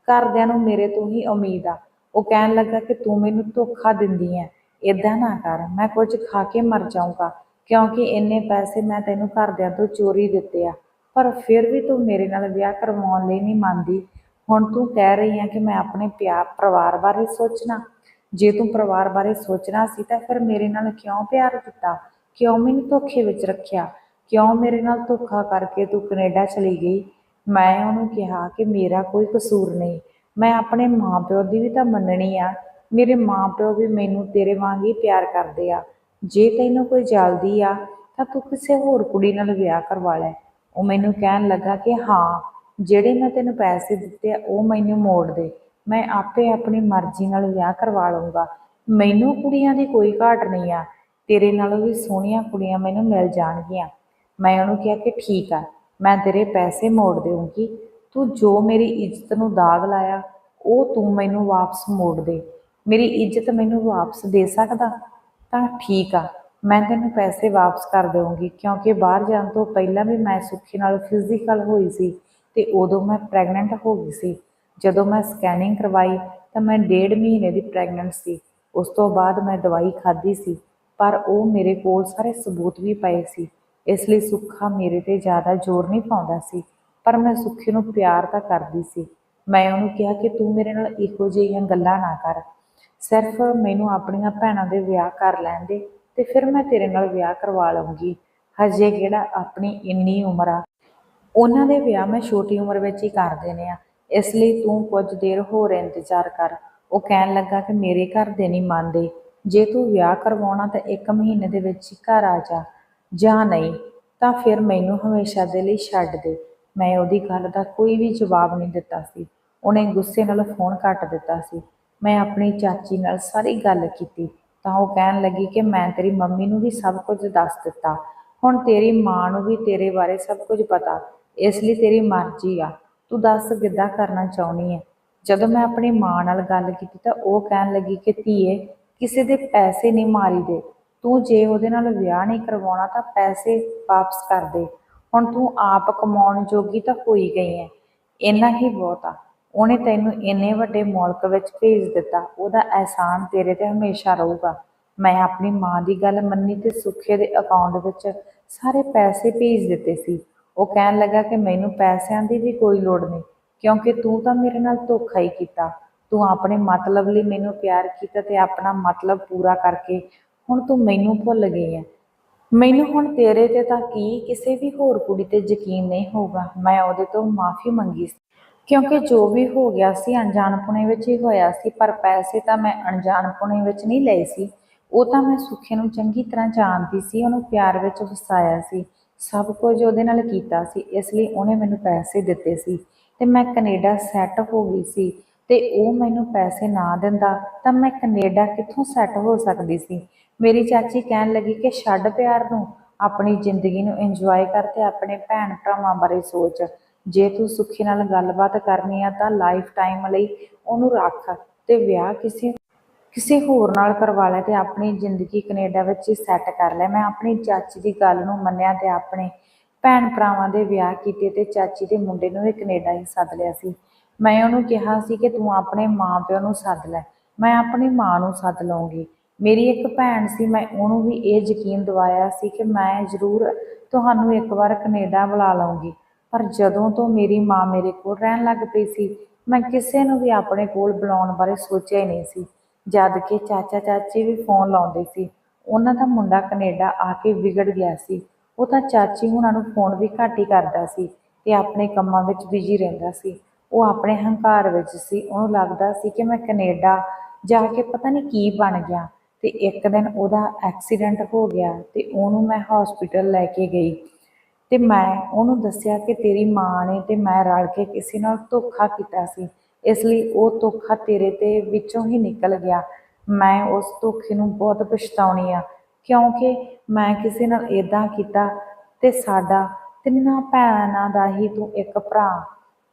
ਘਰਦਿਆਂ ਨੂੰ ਮੇਰੇ ਤੋਂ ਹੀ ਉਮੀਦ ਆ। ਉਹ ਕਹਿਣ ਲੱਗਾ ਕਿ ਤੂੰ ਮੈਨੂੰ ਧੋਖਾ ਦਿੰਦੀ ਐ ਇਦਾਂ ਨਾ ਕਰ, ਮੈਂ ਕੁਝ ਖਾ ਕੇ ਮਰ ਜਾਊਂਗਾ, ਕਿਉਂਕਿ ਇੰਨੇ ਪੈਸੇ ਮੈਂ ਤੈਨੂੰ ਘਰਦਿਆਂ ਤੋਂ ਚੋਰੀ ਦਿੱਤੇ ਆ, ਪਰ ਫਿਰ ਵੀ ਤੂੰ ਮੇਰੇ ਨਾਲ ਵਿਆਹ ਕਰਵਾਉਣ ਲਈ ਨਹੀਂ ਮੰਨਦੀ। ਹੁਣ ਤੂੰ ਕਹਿ ਰਹੀ ਆ ਕਿ ਮੈਂ ਆਪਣੇ ਪਿਆਰ ਪਰਿਵਾਰ ਬਾਰੇ ਸੋਚਣਾ। ਜੇ ਤੂੰ ਪਰਿਵਾਰ ਬਾਰੇ ਸੋਚਣਾ ਸੀ ਤਾਂ ਫਿਰ ਮੇਰੇ ਨਾਲ ਕਿਉਂ ਪਿਆਰ ਕੀਤਾ? ਕਿਉਂ ਮੈਨੂੰ ਧੋਖੇ ਵਿੱਚ ਰੱਖਿਆ? ਕਿਉਂ ਮੇਰੇ ਨਾਲ ਧੋਖਾ ਕਰਕੇ ਤੂੰ ਕੈਨੇਡਾ ਚਲੀ ਗਈ? ਮੈਂ ਉਹਨੂੰ ਕਿਹਾ ਕਿ ਮੇਰਾ ਕੋਈ ਕਸੂਰ ਨਹੀਂ। ਮੈਂ ਆਪਣੇ ਮਾਪਿਓ ਦੀ ਵੀ ਤਾਂ ਮੰਨਣੀ ਆ। ਮੇਰੇ ਮਾਪਿਓ ਵੀ ਮੈਨੂੰ ਤੇਰੇ ਵਾਂਗ ਹੀ ਪਿਆਰ ਕਰਦੇ ਆ। ਜੇ ਤੈਨੂੰ ਕੋਈ ਜਲਦੀ ਆ, ਤਾਂ ਤੂੰ ਕਿਸੇ ਹੋਰ ਕੁੜੀ ਨਾਲ ਵਿਆਹ ਕਰਵਾ ਲੈ। ਉਹ ਮੈਨੂੰ ਕਹਿਣ ਲੱਗਾ ਕਿ ਹਾਂ, ਜਿਹੜੇ ਮੈਂ ਤੈਨੂੰ ਪੈਸੇ ਦਿੱਤੇ ਆ, ਉਹ ਮੈਨੂੰ ਮੋੜ ਦੇ। ਮੈਂ ਆਪੇ ਆਪਣੀ ਮਰਜ਼ੀ ਨਾਲ ਵਿਆਹ ਕਰਵਾ ਲਊਂਗਾ। ਮੈਨੂੰ ਕੁੜੀਆਂ ਦੀ ਕੋਈ ਘਾਟ ਨਹੀਂ ਆ। ਤੇਰੇ ਨਾਲੋਂ ਵੀ ਸੋਹਣੀਆਂ ਕੁੜੀਆਂ ਮੈਨੂੰ ਮਿਲ ਜਾਣਗੀਆਂ। ਮੈਂ ਉਹਨੂੰ ਕਿਹਾ ਕਿ ਠੀਕ ਆ, ਮੈਂ ਤੇਰੇ ਪੈਸੇ ਮੋੜ ਦੇਵਾਂਗੀ ਤੂੰ ਜੋ ਮੇਰੀ ਇੱਜ਼ਤ ਨੂੰ ਦਾਗ ਲਾਇਆ, ਉਹ ਤੂੰ ਮੈਨੂੰ ਵਾਪਸ ਮੋੜ ਦੇ। ਮੇਰੀ ਇੱਜ਼ਤ ਮੈਨੂੰ ਵਾਪਸ ਦੇ ਸਕਦਾ? ਤਾਂ ਠੀਕ ਆ, ਮੈਂ ਤੈਨੂੰ ਪੈਸੇ ਵਾਪਸ ਕਰ ਦੇਵਾਂਗੀ, ਕਿਉਂਕਿ ਬਾਹਰ ਜਾਣ ਤੋਂ ਪਹਿਲਾਂ ਵੀ ਮੈਂ ਸੁੱਖੀ ਨਾਲ ਫਿਜ਼ੀਕਲ ਹੋਈ ਸੀ ਤੇ ਉਦੋਂ ਮੈਂ ਪ੍ਰੈਗਨੈਂਟ ਹੋ ਗਈ ਸੀ। ਜਦੋਂ ਮੈਂ ਸਕੈਨਿੰਗ ਕਰਵਾਈ, ਤਾਂ ਮੈਂ ਡੇਢ ਮਹੀਨੇ ਦੀ ਪ੍ਰੈਗਨੈਂਟ ਸੀ। ਉਸ ਤੋਂ ਬਾਅਦ ਮੈਂ ਦਵਾਈ ਖਾਧੀ ਸੀ, ਪਰ ਉਹ ਮੇਰੇ ਕੋਲ ਸਾਰੇ ਸਬੂਤ ਵੀ ਪਏ ਸੀ। ਇਸ ਲਈ ਸੁੱਖਾ ਮੇਰੇ ਤੇ ਜ਼ਿਆਦਾ ਜ਼ੋਰ ਨਹੀਂ ਪਾਉਂਦਾ ਸੀ। ਪਰ ਮੈਂ ਸੁੱਖੀ ਨੂੰ ਪਿਆਰ ਤਾਂ ਕਰਦੀ ਸੀ। ਮੈਂ ਉਹਨੂੰ ਕਿਹਾ ਕਿ ਤੂੰ ਮੇਰੇ ਨਾਲ ਇਹੋ ਜਿਹੀਆਂ ਗੱਲਾਂ ਨਾ ਕਰ। ਸਿਰਫ ਮੈਨੂੰ ਆਪਣੀਆਂ ਭੈਣਾਂ ਦੇ ਵਿਆਹ ਕਰ ਲੈਣ ਦੇ ਤੇ ਫਿਰ ਮੈਂ ਤੇਰੇ ਨਾਲ ਵਿਆਹ ਕਰਵਾ ਲਵਾਂਗੀ ਹਜੇ ਕਿਹੜਾ ਆਪਣੀ ਇੰਨੀ ਉਮਰ ਆ। ਉਹਨਾਂ ਦੇ ਵਿਆਹ ਮੈਂ ਛੋਟੀ ਉਮਰ ਵਿੱਚ ਹੀ ਕਰ ਦੇਣੇ ਆ। ਇਸ ਲਈ ਤੂੰ ਕੁਝ ਦੇਰ ਹੋਰ ਇੰਤਜ਼ਾਰ ਕਰ। ਉਹ ਕਹਿਣ ਲੱਗਾ ਕਿ ਮੇਰੇ ਘਰ ਦੇ ਨਹੀਂ ਮੰਨਦੇ। ਜੇ ਤੂੰ ਵਿਆਹ ਕਰਵਾਉਣਾ ਤਾਂ ਇੱਕ ਮਹੀਨੇ ਦੇ ਵਿੱਚ ਹੀ ਘਰ ਆ ਜਾ। ਜਾਂ ਨਹੀਂ, ਤਾਂ ਫਿਰ ਮੈਨੂੰ ਹਮੇਸ਼ਾ ਦੇ ਲਈ ਛੱਡ ਦੇ। ਮੈਂ ਉਹਦੀ ਗੱਲ ਦਾ ਕੋਈ ਵੀ ਜਵਾਬ ਨਹੀਂ ਦਿੱਤਾ ਸੀ। ਉਹਨੇ ਗੁੱਸੇ ਨਾਲ ਫੋਨ ਕੱਟ ਦਿੱਤਾ ਸੀ। ਮੈਂ ਆਪਣੀ ਚਾਚੀ ਨਾਲ ਸਾਰੀ ਗੱਲ ਕੀਤੀ। ਤਾਂ ਉਹ ਕਹਿਣ ਲੱਗੀ ਕਿ ਮੈਂ ਤੇਰੀ ਮੰਮੀ ਨੂੰ ਵੀ ਸਭ ਕੁਝ ਦੱਸ ਦਿੱਤਾ। ਹੁਣ ਤੇਰੀ ਮਾਂ ਨੂੰ ਵੀ ਤੇਰੇ ਬਾਰੇ ਸਭ ਕੁਝ ਪਤਾ। ਇਸ ਲਈ ਤੇਰੀ ਮਰਜ਼ੀ ਆ। ਤੂੰ ਦੱਸ ਕਿੱਦਾਂ ਕਰਨਾ ਚਾਹੁੰਦੀ ਹੈ ਜਦੋਂ ਮੈਂ ਆਪਣੀ ਮਾਂ ਨਾਲ ਗੱਲ ਕੀਤੀ ਤਾਂ ਉਹ ਕਹਿਣ ਲੱਗੀ ਕਿ ਧੀਏ, ਕਿਸੇ ਦੇ ਪੈਸੇ ਨਹੀਂ ਮਾਰੀਦੇ। ਤੂੰ ਜੇ ਉਹਦੇ ਨਾਲ ਵਿਆਹ ਨਹੀਂ ਕਰਵਾਉਣਾ ਤਾਂ ਪੈਸੇ ਵਾਪਸ ਕਰ ਦੇ। ਹੁਣ ਤੂੰ ਆਪ ਕਮਾਉਣ ਜੋਗੀ ਤਾਂ ਹੋਈ ਗਈ ਹੈ ਇੰਨਾ ਹੀ ਬਹੁਤ ਆ। ਉਹਨੇ ਤੈਨੂੰ ਇੰਨੇ ਵੱਡੇ ਮੁਲਕ ਵਿੱਚ ਭੇਜ ਦਿੱਤਾ। ਉਹਦਾ ਅਹਿਸਾਨ ਤੇਰੇ ਤੇ ਹਮੇਸ਼ਾ ਰਹੂਗਾ। ਮੈਂ ਆਪਣੀ ਮਾਂ ਦੀ ਗੱਲ ਮੰਨੀ ਤੇ ਸੁੱਖੇ ਦੇ ਅਕਾਊਂਟ ਵਿੱਚ ਸਾਰੇ ਪੈਸੇ ਭੇਜ ਦਿੱਤੇ ਸੀ। ਉਹ ਕਹਿਣ ਲੱਗਾ ਕਿ ਮੈਨੂੰ ਪੈਸਿਆਂ ਦੀ ਵੀ ਕੋਈ ਲੋੜ ਨਹੀਂ, ਕਿਉਂਕਿ ਤੂੰ ਤਾਂ ਮੇਰੇ ਨਾਲ ਧੋਖਾ ਹੀ ਕੀਤਾ। ਤੂੰ ਆਪਣੇ ਮਤਲਬ ਲਈ ਮੈਨੂੰ ਪਿਆਰ ਕੀਤਾ ਤੇ ਆਪਣਾ ਮਤਲਬ ਪੂਰਾ ਕਰਕੇ ਹੁਣ ਤੂੰ ਮੈਨੂੰ ਭੁੱਲ ਗਈ ਹੈ ਮੈਨੂੰ ਹੁਣ ਤੇਰੇ ਤੇ ਤਾਂ ਕੀ, ਕਿਸੇ ਵੀ ਹੋਰ ਕੁੜੀ ਤੇ ਯਕੀਨ ਨਹੀਂ ਹੋਊਗਾ। ਮੈਂ ਉਹਦੇ ਤੋਂ ਮਾਫੀ ਮੰਗੀ ਕਿਉਂਕਿ ਜੋ ਵੀ ਹੋ ਗਿਆ ਸੀ, ਅਣਜਾਣਪੁਣੇ ਵਿੱਚ ਹੀ ਹੋਇਆ ਸੀ, ਪਰ ਪੈਸੇ ਤਾਂ ਮੈਂ ਅਣਜਾਣਪੁਣੇ ਵਿੱਚ ਨਹੀਂ ਲਏ ਸੀ। ਉਹ ਤਾਂ ਮੈਂ ਸੁੱਖੇ ਨੂੰ ਚੰਗੀ ਤਰ੍ਹਾਂ ਜਾਣਦੀ ਸੀ, ਉਹਨੂੰ ਪਿਆਰ ਵਿੱਚ ਵਸਾਇਆ ਸੀ। ਸਭ ਕੁਝ ਉਹਦੇ ਨਾਲ ਕੀਤਾ ਸੀ, ਇਸ ਲਈ ਉਹਨੇ ਮੈਨੂੰ ਪੈਸੇ ਦਿੱਤੇ ਸੀ। ਤੇ ਮੈਂ ਕੈਨੇਡਾ ਸੈੱਟ ਹੋ ਗਈ ਸੀ, ਤੇ ਉਹ ਮੈਨੂੰ ਪੈਸੇ ਨਾ ਦਿੰਦਾ, ਤਾਂ ਮੈਂ ਕੈਨੇਡਾ ਕਿੱਥੋਂ ਸੈੱਟ ਹੋ ਸਕਦੀ ਸੀ? ਮੇਰੀ ਚਾਚੀ ਕਹਿਣ ਲੱਗੀ ਕਿ ਛੱਡ ਪਿਆਰ ਨੂੰ, ਆਪਣੀ ਜ਼ਿੰਦਗੀ ਨੂੰ ਇੰਜੋਏ ਕਰ ਤੇ ਆਪਣੇ ਭੈਣ ਭਰਾਵਾਂ ਬਾਰੇ ਸੋਚ। ਜੇ ਤੂੰ ਸੁੱਖੀ ਨਾਲ ਗੱਲਬਾਤ ਕਰਨੀ ਆ ਤਾਂ ਲਾਈਫ ਟਾਈਮ ਲਈ ਉਹਨੂੰ ਰੱਖ ਤੇ ਵਿਆਹ ਕਿਸੇ ਕਿਸੇ ਹੋਰ ਨਾਲ ਕਰਵਾ ਲੈ ਤੇ ਆਪਣੀ ਜ਼ਿੰਦਗੀ ਕੈਨੇਡਾ ਵਿੱਚ ਹੀ ਸੈੱਟ ਕਰ ਲੈ। ਮੈਂ ਆਪਣੀ ਚਾਚੀ ਦੀ ਗੱਲ ਨੂੰ ਮੰਨਿਆ ਤੇ ਆਪਣੇ ਭੈਣ ਭਰਾਵਾਂ ਦੇ ਵਿਆਹ ਕੀਤੇ ਤੇ ਚਾਚੀ ਦੇ ਮੁੰਡੇ ਨੂੰ ਵੀ ਕੈਨੇਡਾ ਹੀ ਸੱਦ ਲਿਆ ਸੀ। ਮੈਂ ਉਹਨੂੰ ਕਿਹਾ ਸੀ ਕਿ ਤੂੰ ਆਪਣੇ ਮਾਂ ਪਿਓ ਨੂੰ ਸੱਦ ਲੈ। ਮੈਂ ਆਪਣੀ ਮਾਂ ਨੂੰ ਸੱਦ ਲਵਾਂਗੀ ਮੇਰੀ ਇੱਕ ਭੈਣ ਸੀ, ਮੈਂ ਉਹਨੂੰ ਵੀ ਇਹ ਯਕੀਨ ਦਿਵਾਇਆ ਸੀ ਕਿ ਮੈਂ ਜ਼ਰੂਰ ਤੁਹਾਨੂੰ ਇੱਕ ਵਾਰ ਕੈਨੇਡਾ ਬੁਲਾ ਲਵਾਂਗੀ। ਪਰ ਜਦੋਂ ਤੋਂ ਮੇਰੀ ਮਾਂ ਮੇਰੇ ਕੋਲ ਰਹਿਣ ਲੱਗ ਪਈ ਸੀ, ਮੈਂ ਕਿਸੇ ਨੂੰ ਵੀ ਆਪਣੇ ਕੋਲ ਬੁਲਾਉਣ ਬਾਰੇ ਸੋਚਿਆ ਹੀ ਨਹੀਂ ਸੀ। ਜਦ ਕਿ ਚਾਚਾ ਚਾਚੀ ਵੀ ਫੋਨ ਲਾਉਂਦੇ ਸੀ। ਉਹਨਾਂ ਦਾ ਮੁੰਡਾ ਕੈਨੇਡਾ ਆ ਕੇ ਵਿਗੜ ਗਿਆ ਸੀ। ਉਹ ਤਾਂ ਚਾਚੀ ਹੁਣਾਂ ਨੂੰ ਫੋਨ ਵੀ ਘੱਟ ਹੀ ਕਰਦਾ ਸੀ ਤੇ ਆਪਣੇ ਕੰਮਾਂ ਵਿੱਚ ਬਿਜ਼ੀ ਰਹਿੰਦਾ ਸੀ। ਉਹ ਆਪਣੇ ਹੰਕਾਰ ਵਿੱਚ ਸੀ। ਉਹਨੂੰ ਲੱਗਦਾ ਸੀ ਕਿ ਮੈਂ ਕੈਨੇਡਾ ਜਾ ਕੇ ਪਤਾ ਨਹੀਂ ਕੀ ਬਣ ਗਿਆ। ਤੇ ਇੱਕ ਦਿਨ ਉਹਦਾ ਐਕਸੀਡੈਂਟ ਹੋ ਗਿਆ ਤੇ ਉਹਨੂੰ ਮੈਂ ਹਸਪੀਟਲ ਲੈ ਕੇ ਗਈ। ਤੇ ਮੈਂ ਉਹਨੂੰ ਦੱਸਿਆ ਕਿ ਤੇਰੀ ਮਾਂ ਨੇ ਤੇ ਮੈਂ ਰਲ ਕੇ ਕਿਸੇ ਨਾਲ ਧੋਖਾ ਕੀਤਾ ਸੀ। ਇਸ ਲਈ ਉਹ ਧੋਖਾ ਤੇਰੇ ਤੇ ਵਿੱਚੋਂ ਹੀ ਨਿਕਲ ਗਿਆ। ਮੈਂ ਉਸ ਧੋਖੇ ਨੂੰ ਬਹੁਤ ਪਛਤਾਉਣੀ ਆ, ਕਿਉਂਕਿ ਮੈਂ ਕਿਸੇ ਨਾਲ ਇਦਾਂ ਕੀਤਾ ਤੇ ਸਾਡਾ ਤਿੰਨਾਂ ਭੈਣਾਂ ਦਾ ਹੀ ਤੂੰ ਇੱਕ ਭਰਾ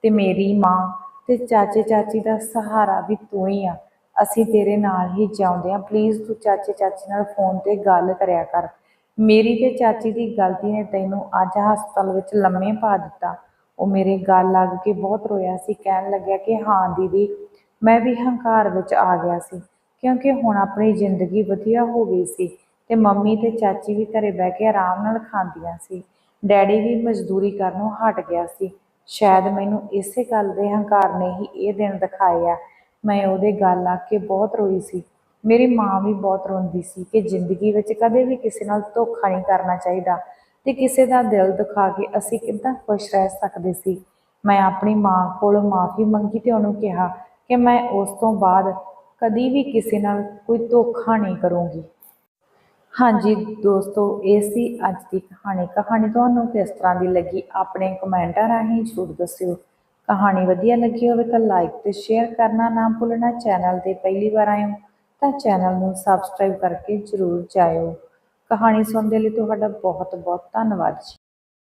ਤੇ ਮੇਰੀ ਮਾਂ ਤੇ ਚਾਚੇ ਚਾਚੀ ਦਾ ਸਹਾਰਾ ਵੀ ਤੂੰ ਹੀ ਆ। ਅਸੀਂ ਤੇਰੇ ਨਾਲ ਹੀ ਚਾਹੁੰਦੇ ਹਾਂ। ਪਲੀਜ਼ ਤੂੰ ਚਾਚੇ ਚਾਚੀ ਨਾਲ ਫੋਨ ਤੇ ਗੱਲ ਕਰਿਆ ਕਰ। ਮੇਰੀ ਤੇ ਚਾਚੀ ਦੀ ਗਲਤੀ ਨੇ ਤੈਨੂੰ ਅੱਜ ਹਸਪਤਾਲ ਵਿੱਚ ਲੰਮੇ ਪਾ ਦਿੱਤਾ। ਉਹ ਮੇਰੇ ਗੱਲ ਲੱਗ ਕੇ ਬਹੁਤ ਰੋਇਆ ਸੀ। ਕਹਿਣ ਲੱਗਿਆ ਕਿ ਹਾਂ ਦੀਦੀ, ਮੈਂ ਵੀ ਹੰਕਾਰ ਵਿੱਚ ਆ ਗਿਆ ਸੀ, ਕਿਉਂਕਿ ਹੁਣ ਆਪਣੀ ਜ਼ਿੰਦਗੀ ਵਧੀਆ ਹੋ ਗਈ ਸੀ ਤੇ ਮੰਮੀ ਤੇ ਚਾਚੀ ਵੀ ਘਰੇ ਬਹਿ ਕੇ ਆਰਾਮ ਨਾਲ ਖਾਂਦੀਆਂ ਸੀ। ਡੈਡੀ ਵੀ ਮਜ਼ਦੂਰੀ ਕਰਨੋਂ ਹਟ ਗਿਆ ਸੀ। ਸ਼ਾਇਦ ਮੈਨੂੰ ਇਸੇ ਗੱਲ ਦੇ ਹੰਕਾਰ ਨੇ ਹੀ ਇਹ ਦਿਨ ਦਿਖਾਏ ਆ ਮੈਂ ਉਹਦੇ ਗੱਲ ਆ ਕੇ ਬਹੁਤ ਰੋਈ ਸੀ। ਮੇਰੀ ਮਾਂ ਵੀ ਬਹੁਤ ਰੋਂਦੀ ਸੀ ਕਿ ਜ਼ਿੰਦਗੀ ਵਿੱਚ ਕਦੇ ਵੀ ਕਿਸੇ ਨਾਲ ਧੋਖਾ ਨਹੀਂ ਕਰਨਾ ਚਾਹੀਦਾ ਤੇ ਕਿਸੇ ਦਾ ਦਿਲ ਦੁਖਾ ਕੇ ਅਸੀਂ ਕਿੱਦਾਂ ਖੁਸ਼ ਰਹਿ ਸਕਦੇ ਸੀ। ਮੈਂ ਆਪਣੀ ਮਾਂ ਕੋਲੋਂ ਮਾਫੀ ਮੰਗੀ ਤੇ ਉਹਨੂੰ ਕਿਹਾ ਕਿ ਮੈਂ ਉਸ ਤੋਂ ਬਾਅਦ ਕਦੀ ਵੀ ਕਿਸੇ ਨਾਲ ਕੋਈ ਧੋਖਾ ਨਹੀਂ ਕਰੂੰਗੀ। ਹਾਂਜੀ ਦੋਸਤੋ, ਇਹ ਸੀ ਅੱਜ ਦੀ ਕਹਾਣੀ। ਕਹਾਣੀ ਤੁਹਾਨੂੰ ਕਿਸ ਤਰ੍ਹਾਂ ਦੀ ਲੱਗੀ? ਆਪਣੇ ਕਮੈਂਟਾਂ ਰਾਹੀਂ ਜ਼ਰੂਰ ਦੱਸਿਓ। ਕਹਾਣੀ ਵਧੀਆ ਲੱਗੀ ਹੋਵੇ ਤਾਂ ਲਾਈਕ ਤੇ ਸ਼ੇਅਰ ਕਰਨਾ ਨਾ ਭੁੱਲਣਾ ਚੈਨਲ ਤੇ ਪਹਿਲੀ ਵਾਰ ਆਏ ਹੋ ਤਾਂ ਚੈਨਲ ਨੂੰ ਸਬਸਕ੍ਰਾਈਬ ਕਰਕੇ ਜ਼ਰੂਰ ਜਾਇਓ। ਕਹਾਣੀ ਸੁਣਨ ਦੇ ਲਈ ਤੁਹਾਡਾ ਬਹੁਤ ਬਹੁਤ ਧੰਨਵਾਦ ਜੀ।